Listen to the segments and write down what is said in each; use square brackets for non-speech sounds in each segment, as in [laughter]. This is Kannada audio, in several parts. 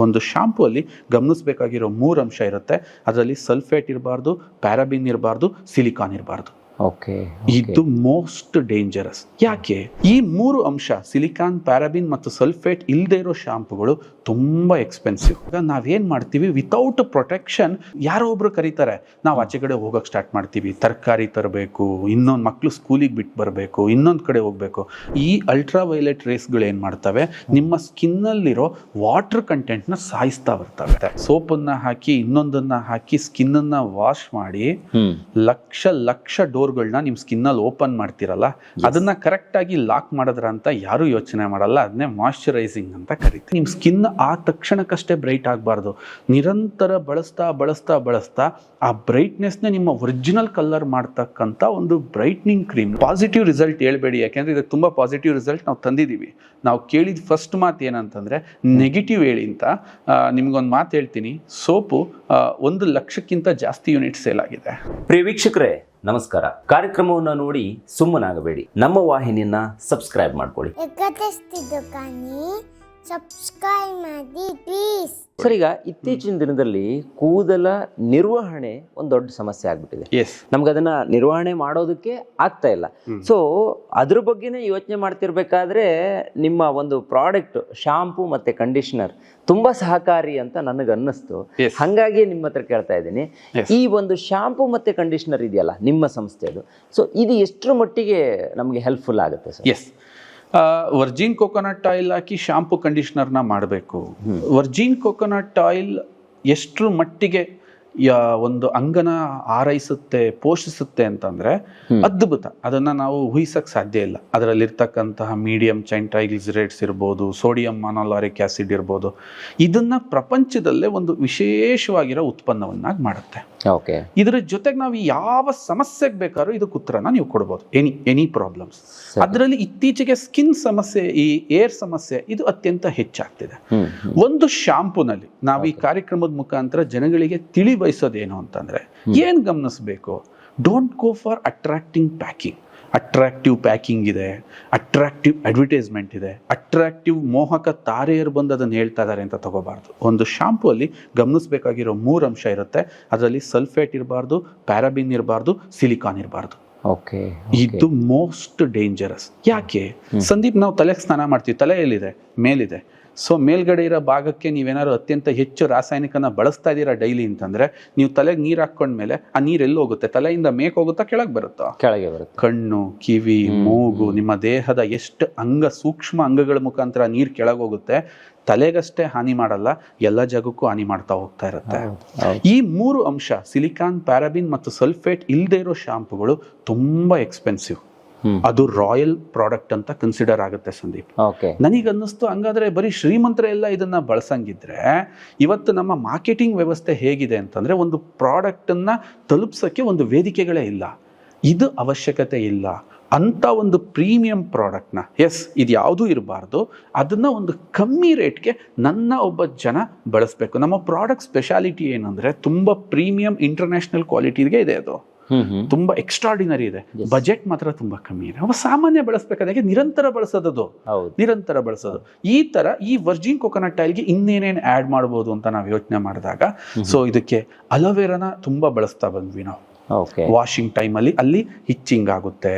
ಒಂದು ಶಾಂಪೂ ಅಲ್ಲಿ ಗಮನಿಸಬೇಕಾಗಿರೋ ಮೂರು ಅಂಶ ಇರುತ್ತೆ. ಅದರಲ್ಲಿ ಸಲ್ಫೇಟ್ ಇರಬಾರ್ದು ಪ್ಯಾರಾಬಿನ್ ಇರಬಾರ್ದು ಸಿಲಿಕಾನ್ ಇರಬಾರ್ದು. ಇದು ಮೋಸ್ಟ್ ಡೇಂಜರಸ್ ಯಾಕೆ? ಈ ಮೂರು ಅಂಶ ಸಿಲಿಕಾನ್ ಪ್ಯಾರಾಬಿನ್ ಮತ್ತು ಸಲ್ಫೇಟ್ ಇಲ್ಲದೆ ಇರೋ ಶಾಂಪುಗಳು ತುಂಬಾ ಎಕ್ಸ್ಪೆನ್ಸಿವ್ ಈಗ ನಾವೇನ್ ಮಾಡ್ತೀವಿ? ವಿತೌಟ್ ಪ್ರೊಟೆಕ್ಷನ್ ಯಾರೋ ಒಬ್ರು ಕರೀತಾರೆ ನಾವು ಆಚೆ ಕಡೆ ಹೋಗಕ್ ಸ್ಟಾರ್ಟ್ ಮಾಡ್ತೀವಿ. ತರಕಾರಿ ತರಬೇಕು ಇನ್ನೊಂದು ಮಕ್ಳು ಸ್ಕೂಲಿಗೆ ಬಿಟ್ಟು ಬರಬೇಕು ಇನ್ನೊಂದು ಕಡೆ ಹೋಗ್ಬೇಕು. ಈ ಅಲ್ಟ್ರಾ ವೈಲೆಟ್ ರೇಸ್ಗಳು ಏನ್ ಮಾಡ್ತವೆ? ನಿಮ್ಮ ಸ್ಕಿನ್ ಅಲ್ಲಿರೋ ವಾಟರ್ ಕಂಟೆಂಟ್ನ ಸಾಯಿಸ್ತಾ ಬರ್ತವೆ. ಸೋಪನ್ನ ಹಾಕಿ ಇನ್ನೊಂದನ್ನ ಹಾಕಿ ಸ್ಕಿನ್ ಅನ್ನ ವಾಶ್ ಮಾಡಿ ಲಕ್ಷ ಲಕ್ಷ ಲಕ್ಷ ಡೋರ್ಗಳನ್ನ ನಿಮ್ಮ ಸ್ಕಿನ್ನಲ್ಲಿ ಓಪನ್ ಮಾಡ್ತಿರಲ್ಲ ಅದನ್ನ ಕರೆಕ್ಟಾಗಿ ಲಾಕ್ ಮಾಡಿದ್ರ ಅಂತ ಯಾರೂ ಯೋಚನೆ ಮಾಡಲ್ಲ ಅದನ್ನೇ ಮಾಯಶ್ಚರೈಸಿಂಗ್ ಅಂತ ಕರಿತೀವಿ. ನಿಮ್ಮ ಸ್ಕಿನ್ ಆ ತಕ್ಷಣಕ್ಕಷ್ಟೇ ಬ್ರೈಟ್ ಆಗಬಾರ್ದು. ನಿರಂತರ ಬಳಸ್ತಾ ಬಳಸ್ತಾ ಬಳಸ್ತಾ ಆ ಬ್ರೈಟ್ನೆಸ್ನೇ ನಿಮ್ಮ ಒರಿಜಿನಲ್ ಕಲರ್ ಮಾಡ್ತಕ್ಕಂಥ ಒಂದು ಬ್ರೈಟ್ನಿಂಗ್ ಕ್ರೀಮ್ ಪಾಸಿಟಿವ್ ರಿಸಲ್ಟ್ ಹೇಳ್ಬೇಡಿ ಯಾಕೆಂದ್ರೆ ಇದಕ್ಕೆ ತುಂಬಾ ಪಾಸಿಟಿವ್ ರಿಸಲ್ಟ್ ನಾವು ತಂದಿದ್ದೀವಿ ನಾವು ಕೇಳಿದ ಫಸ್ಟ್ ಮಾತು ಏನಂತಂದರೆ ನೆಗೆಟಿವ್ ಹೇಳಿ ಅಂತ. ನಿಮ್ಗೊಂದು ಮಾತು ಹೇಳ್ತೀನಿ. ಸೋಪು ಒಂದು ಲಕ್ಷಕ್ಕಿಂತ ಜಾಸ್ತಿ ಯೂನಿಟ್ ಸೇಲ್ ಆಗಿದೆ. ಪ್ರಿಯ ವೀಕ್ಷಕರೇ ನಮಸ್ಕಾರ. ಕಾರ್ಯಕ್ರಮವನ್ನು ನೋಡಿ ಸುಮ್ಮನಾಗಬೇಡಿ. ನಮ್ಮ ವಾಹಿನಿಯನ್ನ ಸಬ್ಸ್ಕ್ರೈಬ್ ಮಾಡ್ಕೊಳ್ಳಿ. ಸಬ್ಸ್ಕ್ರೈಬ್ ಮಾಡಿ ಪ್ಲೀಸ್ ಸರ್ ಈಗ ಇತ್ತೀಚಿನ ದಿನದಲ್ಲಿ ಕೂದಲ ನಿರ್ವಹಣೆ ಒಂದು ದೊಡ್ಡ ಸಮಸ್ಯೆ ಆಗ್ಬಿಟ್ಟಿದೆ. ನಮ್ಗೆ ಅದನ್ನ ನಿರ್ವಹಣೆ ಮಾಡೋದಕ್ಕೆ ಆಗ್ತಾ ಇಲ್ಲ. ಸೊ ಅದ್ರ ಬಗ್ಗೆನೇ ಯೋಚನೆ ಮಾಡ್ತಿರ್ಬೇಕಾದ್ರೆ ನಿಮ್ಮ ಒಂದು ಪ್ರಾಡಕ್ಟ್ ಶಾಂಪೂ ಮತ್ತೆ ಕಂಡೀಷನರ್ ತುಂಬಾ ಸಹಕಾರಿ ಅಂತ ನನಗೆ ಅನ್ನಿಸ್ತು. ಹಂಗಾಗಿ ನಿಮ್ಮ ಹತ್ರ ಕೇಳ್ತಾ ಇದ್ದೀನಿ. ಈ ಒಂದು ಶಾಂಪೂ ಮತ್ತೆ ಕಂಡೀಷನರ್ ಇದೆಯಲ್ಲ ನಿಮ್ಮ ಸಂಸ್ಥೆದು. ಸೊ ಇದು ಎಷ್ಟರ ಮಟ್ಟಿಗೆ ನಮಗೆ ಹೆಲ್ಪ್ಫುಲ್ ಆಗುತ್ತೆ sir? Yes virgin coconut oil ಹಾಕಿ ಶಾಂಪು ಕಂಡೀಷ್ನರ್ನ ಮಾಡಬೇಕು. ವರ್ಜಿನ್ ಕೊಕೊನಟ್ ಆಯಿಲ್ ಎಷ್ಟರ ಮಟ್ಟಿಗೆ ಒಂದು ಅಂಗನ ಆರೈಸುತ್ತೆ ಪೋಷಿಸುತ್ತೆ ಅಂತಂದ್ರೆ ಅದ್ಭುತ. ಅದನ್ನ ನಾವು ಊಹಿಸಕ್ ಸಾಧ್ಯ ಇಲ್ಲ. ಅದರಲ್ಲಿರ್ತಕ್ಕಂತಹ ಮೀಡಿಯಂ ಚೈನ್ ಟ್ರೈಗ್ಲಿಸರೈಡ್ಸ್ ಇರ್ಬೋದು ಸೋಡಿಯಂ ಮಾನೋಲಾರಿಕ್ ಆಸಿಡ್ ಇರ್ಬೋದು ಇದನ್ನ ಪ್ರಪಂಚದಲ್ಲೇ ಒಂದು ವಿಶೇಷವಾಗಿರೋ ಉತ್ಪನ್ನವನ್ನಾಗಿ ಮಾಡುತ್ತೆ. ಓಕೆ ಇದರ ಜೊತೆಗೆ ನಾವು ಯಾವ ಸಮಸ್ಯೆಗೆ ಬೇಕಾದ್ರೂ ಇದಕ್ಕೆ ಉತ್ತರನ ನೀವು ಕೊಡ್ಬೋದು. ಎನಿ ಎನಿ ಪ್ರಾಬ್ಲಮ್ಸ್ ಅದರಲ್ಲಿ ಇತ್ತೀಚೆಗೆ ಸ್ಕಿನ್ ಸಮಸ್ಯೆ ಈ ಏರ್ ಸಮಸ್ಯೆ ಇದು ಅತ್ಯಂತ ಹೆಚ್ಚಾಗ್ತಿದೆ. ಒಂದು ಶಾಂಪೂನಲ್ಲಿ ನಾವು ಈ ಕಾರ್ಯಕ್ರಮದ ಮುಖಾಂತರ ಜನಗಳಿಗೆ ತಿಳಿ ಬಯಸೋದೇನು ಅಂತಂದ್ರೆ ಏನ್ ಗಮನಿಸಬೇಕು? Don't go for attracting packing attractive packing ಇದೆ ಅಟ್ರಾಕ್ಟಿವ್ ಅಡ್ವರ್ಟೈಸ್ಮೆಂಟ್ ಇದೆ ಅಟ್ರಾಕ್ಟಿವ್ ಮೋಹಕ ತಾರೆಯರು ಬಂದು ಅದನ್ನು ಹೇಳ್ತಾ ಇದ್ದಾರೆ ಅಂತ ತಗೋಬಾರ್ದು. ಒಂದು ಶಾಂಪೂ ಅಲ್ಲಿ ಗಮನಿಸಬೇಕಾಗಿರೋ ಮೂರು ಅಂಶ ಇರುತ್ತೆ. ಅದರಲ್ಲಿ ಸಲ್ಫೇಟ್ ಇರಬಾರ್ದು ಪ್ಯಾರಾಬಿನ್ ಇರಬಾರ್ದು ಸಿಲಿಕಾನ್ ಇರಬಾರ್ದು. ಓಕೆ ಇದು ಮೋಸ್ಟ್ ಡೇಂಜರಸ್ ಯಾಕೆ? ಸಂದೀಪ್ ನಾವು ತಲೆಗೆ ಸ್ನಾನ ಮಾಡ್ತೀವಿ ತಲೆ ಎಲ್ಲಿದೆ? ಮೇಲಿದೆ. ಸೊ ಮೇಲ್ಗಡೆ ಇರೋ ಭಾಗಕ್ಕೆ ನೀವೇನಾದ್ರು ಅತ್ಯಂತ ಹೆಚ್ಚು ರಾಸಾಯನಿಕನ ಬಳಸ್ತಾ ಇದ್ದೀರಾ ಡೈಲಿ ಅಂತಂದ್ರೆ ನೀವು ತಲೆಗೆ ನೀರು ಹಾಕೊಂಡ್ಮೇಲೆ ಆ ನೀರು ಎಲ್ಲಿ ಹೋಗುತ್ತೆ? ತಲೆಯಿಂದ ಮೇಕ್ ಹೋಗುತ್ತಾ ಕೆಳಗೆ ಬರುತ್ತಾ? ಕೆಳಗೆ ಬರುತ್ತೆ. ಕಣ್ಣು ಕಿವಿ ಮೂಗು ನಿಮ್ಮ ದೇಹದ ಎಷ್ಟು ಅಂಗ ಸೂಕ್ಷ್ಮ ಅಂಗಗಳ ಮುಖಾಂತರ ನೀರು ಕೆಳಗೆ ಹೋಗುತ್ತೆ ತಲೆಗಷ್ಟೇ ಹಾನಿ ಮಾಡಲ್ಲ ಎಲ್ಲ ಜಾಗಕ್ಕೂ ಹಾನಿ ಮಾಡ್ತಾ ಹೋಗ್ತಾ ಇರುತ್ತೆ. ಈ ಮೂರು ಅಂಶ ಸಿಲಿಕಾನ್ ಪ್ಯಾರಾಬಿನ್ ಮತ್ತು ಸಲ್ಫೇಟ್ ಇಲ್ಲದೆ ಇರೋ ಶಾಂಪುಗಳು ತುಂಬಾ ಎಕ್ಸ್ಪೆನ್ಸಿವ್. ಅದು ರಾಯಲ್ ಪ್ರಾಡಕ್ಟ್ ಅಂತ ಕನ್ಸಿಡರ್ ಆಗುತ್ತೆ ಸಂದೀಪ್. ಓಕೆ. ನನಗನ್ನಿಸ್ತು ಹಂಗಾದ್ರೆ ಬರೀ ಶ್ರೀಮಂತರೆಲ್ಲ ಇದನ್ನ ಬಳಸಂಗಿದ್ರೆ ಇವತ್ತು ನಮ್ಮ ಮಾರ್ಕೆಟಿಂಗ್ ವ್ಯವಸ್ಥೆ ಹೇಗಿದೆ ಅಂತಂದ್ರೆ ಒಂದು ಪ್ರಾಡಕ್ಟ್ ಅನ್ನ ತಲುಪ್ಸಕ್ಕೆ ಒಂದು ವೇದಿಕೆಗಳೇ ಇಲ್ಲ. ಇದು ಅವಶ್ಯಕತೆ ಇಲ್ಲ. ಅಂತ ಒಂದು ಪ್ರೀಮಿಯಂ ಪ್ರಾಡಕ್ಟ್ನ ಎಸ್ ಇದು ಯಾವುದೂ ಇರಬಾರ್ದು. ಅದನ್ನ ಒಂದು ಕಮ್ಮಿ ರೇಟ್ಗೆ ನನ್ನ ಒಬ್ಬ ಜನ ಬಳಸಬೇಕು. ನಮ್ಮ ಪ್ರಾಡಕ್ಟ್ ಸ್ಪೆಷಾಲಿಟಿ ಏನಂದ್ರೆ ತುಂಬಾ ಪ್ರೀಮಿಯಂ ಇಂಟರ್ನ್ಯಾಷನಲ್ ಕ್ವಾಲಿಟಿಗೆ ಇದೆ ಅದು. ತುಂಬಾ ಎಕ್ಸ್ಟ್ರಾಡಿನರಿ ಇದೆ. ಬಜೆಟ್ ಮಾತ್ರ ತುಂಬಾ ಕಮ್ಮಿ ಇದೆ. ಅವ ಸಾಮಾನ್ಯ ಬಳಸಬೇಕಾದ್ರೆ ನಿರಂತರ ಬಳಸೋದು ನಿರಂತರ ಬಳಸೋದು. ಈ ತರ ಈ ವರ್ಜಿನ್ ಕೊಕೊನಟ್ ಆಯಿಲ್ಗೆ ಇನ್ನೇನೇನು ಆ್ಯಡ್ ಮಾಡ್ಬೋದು ಅಂತ ನಾವು ಯೋಚನೆ ಮಾಡಿದಾಗ ಸೊ ಇದಕ್ಕೆ ಅಲೋವೆರಾನ ತುಂಬಾ ಬಳಸ್ತಾ ಬಂದ್ವಿ ನಾವು. ವಾಷಿಂಗ್ ಟೈಮಲ್ಲಿ ಅಲ್ಲಿ ಹಿಚ್ಚಿಂಗ್ ಆಗುತ್ತೆ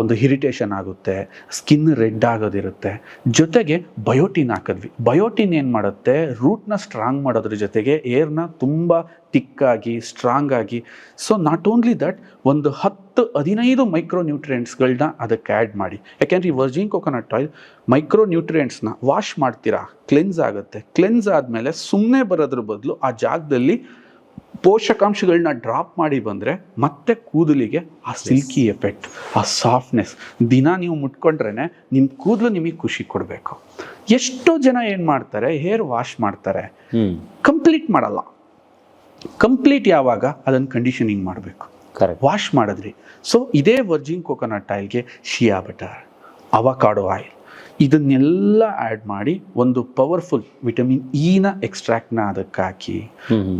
ಒಂದು ಇರಿಟೇಷನ್ ಆಗುತ್ತೆ ಸ್ಕಿನ್ ರೆಡ್ ಆಗೋದಿರುತ್ತೆ. ಜೊತೆಗೆ ಬಯೋಟಿನ್ ಹಾಕಿದ್ವಿ. ಬಯೋಟಿನ್ ಏನು ಮಾಡುತ್ತೆ? ರೂಟ್ನ ಸ್ಟ್ರಾಂಗ್ ಮಾಡೋದ್ರ ಜೊತೆಗೆ ಏರ್ನ ತುಂಬ ತಿಕ್ಕಾಗಿ ಸ್ಟ್ರಾಂಗ್ ಆಗಿ. ಸೊ ನಾಟ್ ಓನ್ಲಿ ದಟ್ ಒಂದು ಹತ್ತು ಹದಿನೈದು ಮೈಕ್ರೋ ನ್ಯೂಟ್ರಿಯೆಂಟ್ಸ್ಗಳನ್ನ ಅದಕ್ಕೆ ಆ್ಯಡ್ ಮಾಡಿ. ಯಾಕೆಂದ್ರೆ ಈ ವರ್ಜಿನ್ ಕೊಕೊನಟ್ ಆಯಿಲ್ ಮೈಕ್ರೋ ನ್ಯೂಟ್ರಿಯೆಂಟ್ಸ್ನ ವಾಶ್ ಮಾಡ್ತೀರಾ? ಕ್ಲೆನ್ಸ್ ಆಗುತ್ತೆ. ಕ್ಲೆನ್ಸ್ ಆದಮೇಲೆ ಸುಮ್ಮನೆ ಬರೋದ್ರ ಬದಲು ಆ ಜಾಗದಲ್ಲಿ ಪೋಷಕಾಂಶಗಳನ್ನ ಡ್ರಾಪ್ ಮಾಡಿ ಬಂದರೆ ಮತ್ತೆ ಕೂದಲಿಗೆ ಆ ಸಿಲ್ಕಿ ಎಫೆಕ್ಟ್ ಆ ಸಾಫ್ಟ್ನೆಸ್ ದಿನ ನೀವು ಮುಟ್ಕೊಂಡ್ರೇ ನಿಮ್ಮ ಕೂದಲು ನಿಮಗೆ ಖುಷಿ ಕೊಡಬೇಕು. ಎಷ್ಟೋ ಜನ ಏನು ಮಾಡ್ತಾರೆ ಹೇರ್ ವಾಶ್ ಮಾಡ್ತಾರೆ ಕಂಪ್ಲೀಟ್ ಮಾಡಲ್ಲ. ಕಂಪ್ಲೀಟ್ ಯಾವಾಗ? ಅದನ್ನು ಕಂಡೀಷನಿಂಗ್ ಮಾಡಬೇಕು. ಕರೆಕ್ಟ್ ವಾಶ್ ಮಾಡಿದ್ರಿ. ಸೊ ಇದೇ ವರ್ಜಿನ್ ಕೋಕೋನಟ್ ಆಯಿಲ್ಗೆ ಶಿಯಾ ಬಟರ್ ಅವಕಾಡೋ ಆಯಿಲ್ ಇದನ್ನೆಲ್ಲ ಆ್ಯಡ್ ಮಾಡಿ ಒಂದು ಪವರ್ಫುಲ್ ವಿಟಮಿನ್ ಇನ ಎಕ್ಸ್ಟ್ರಾಕ್ಟ್ನ ಅದಕ್ಕೆ ಹಾಕಿ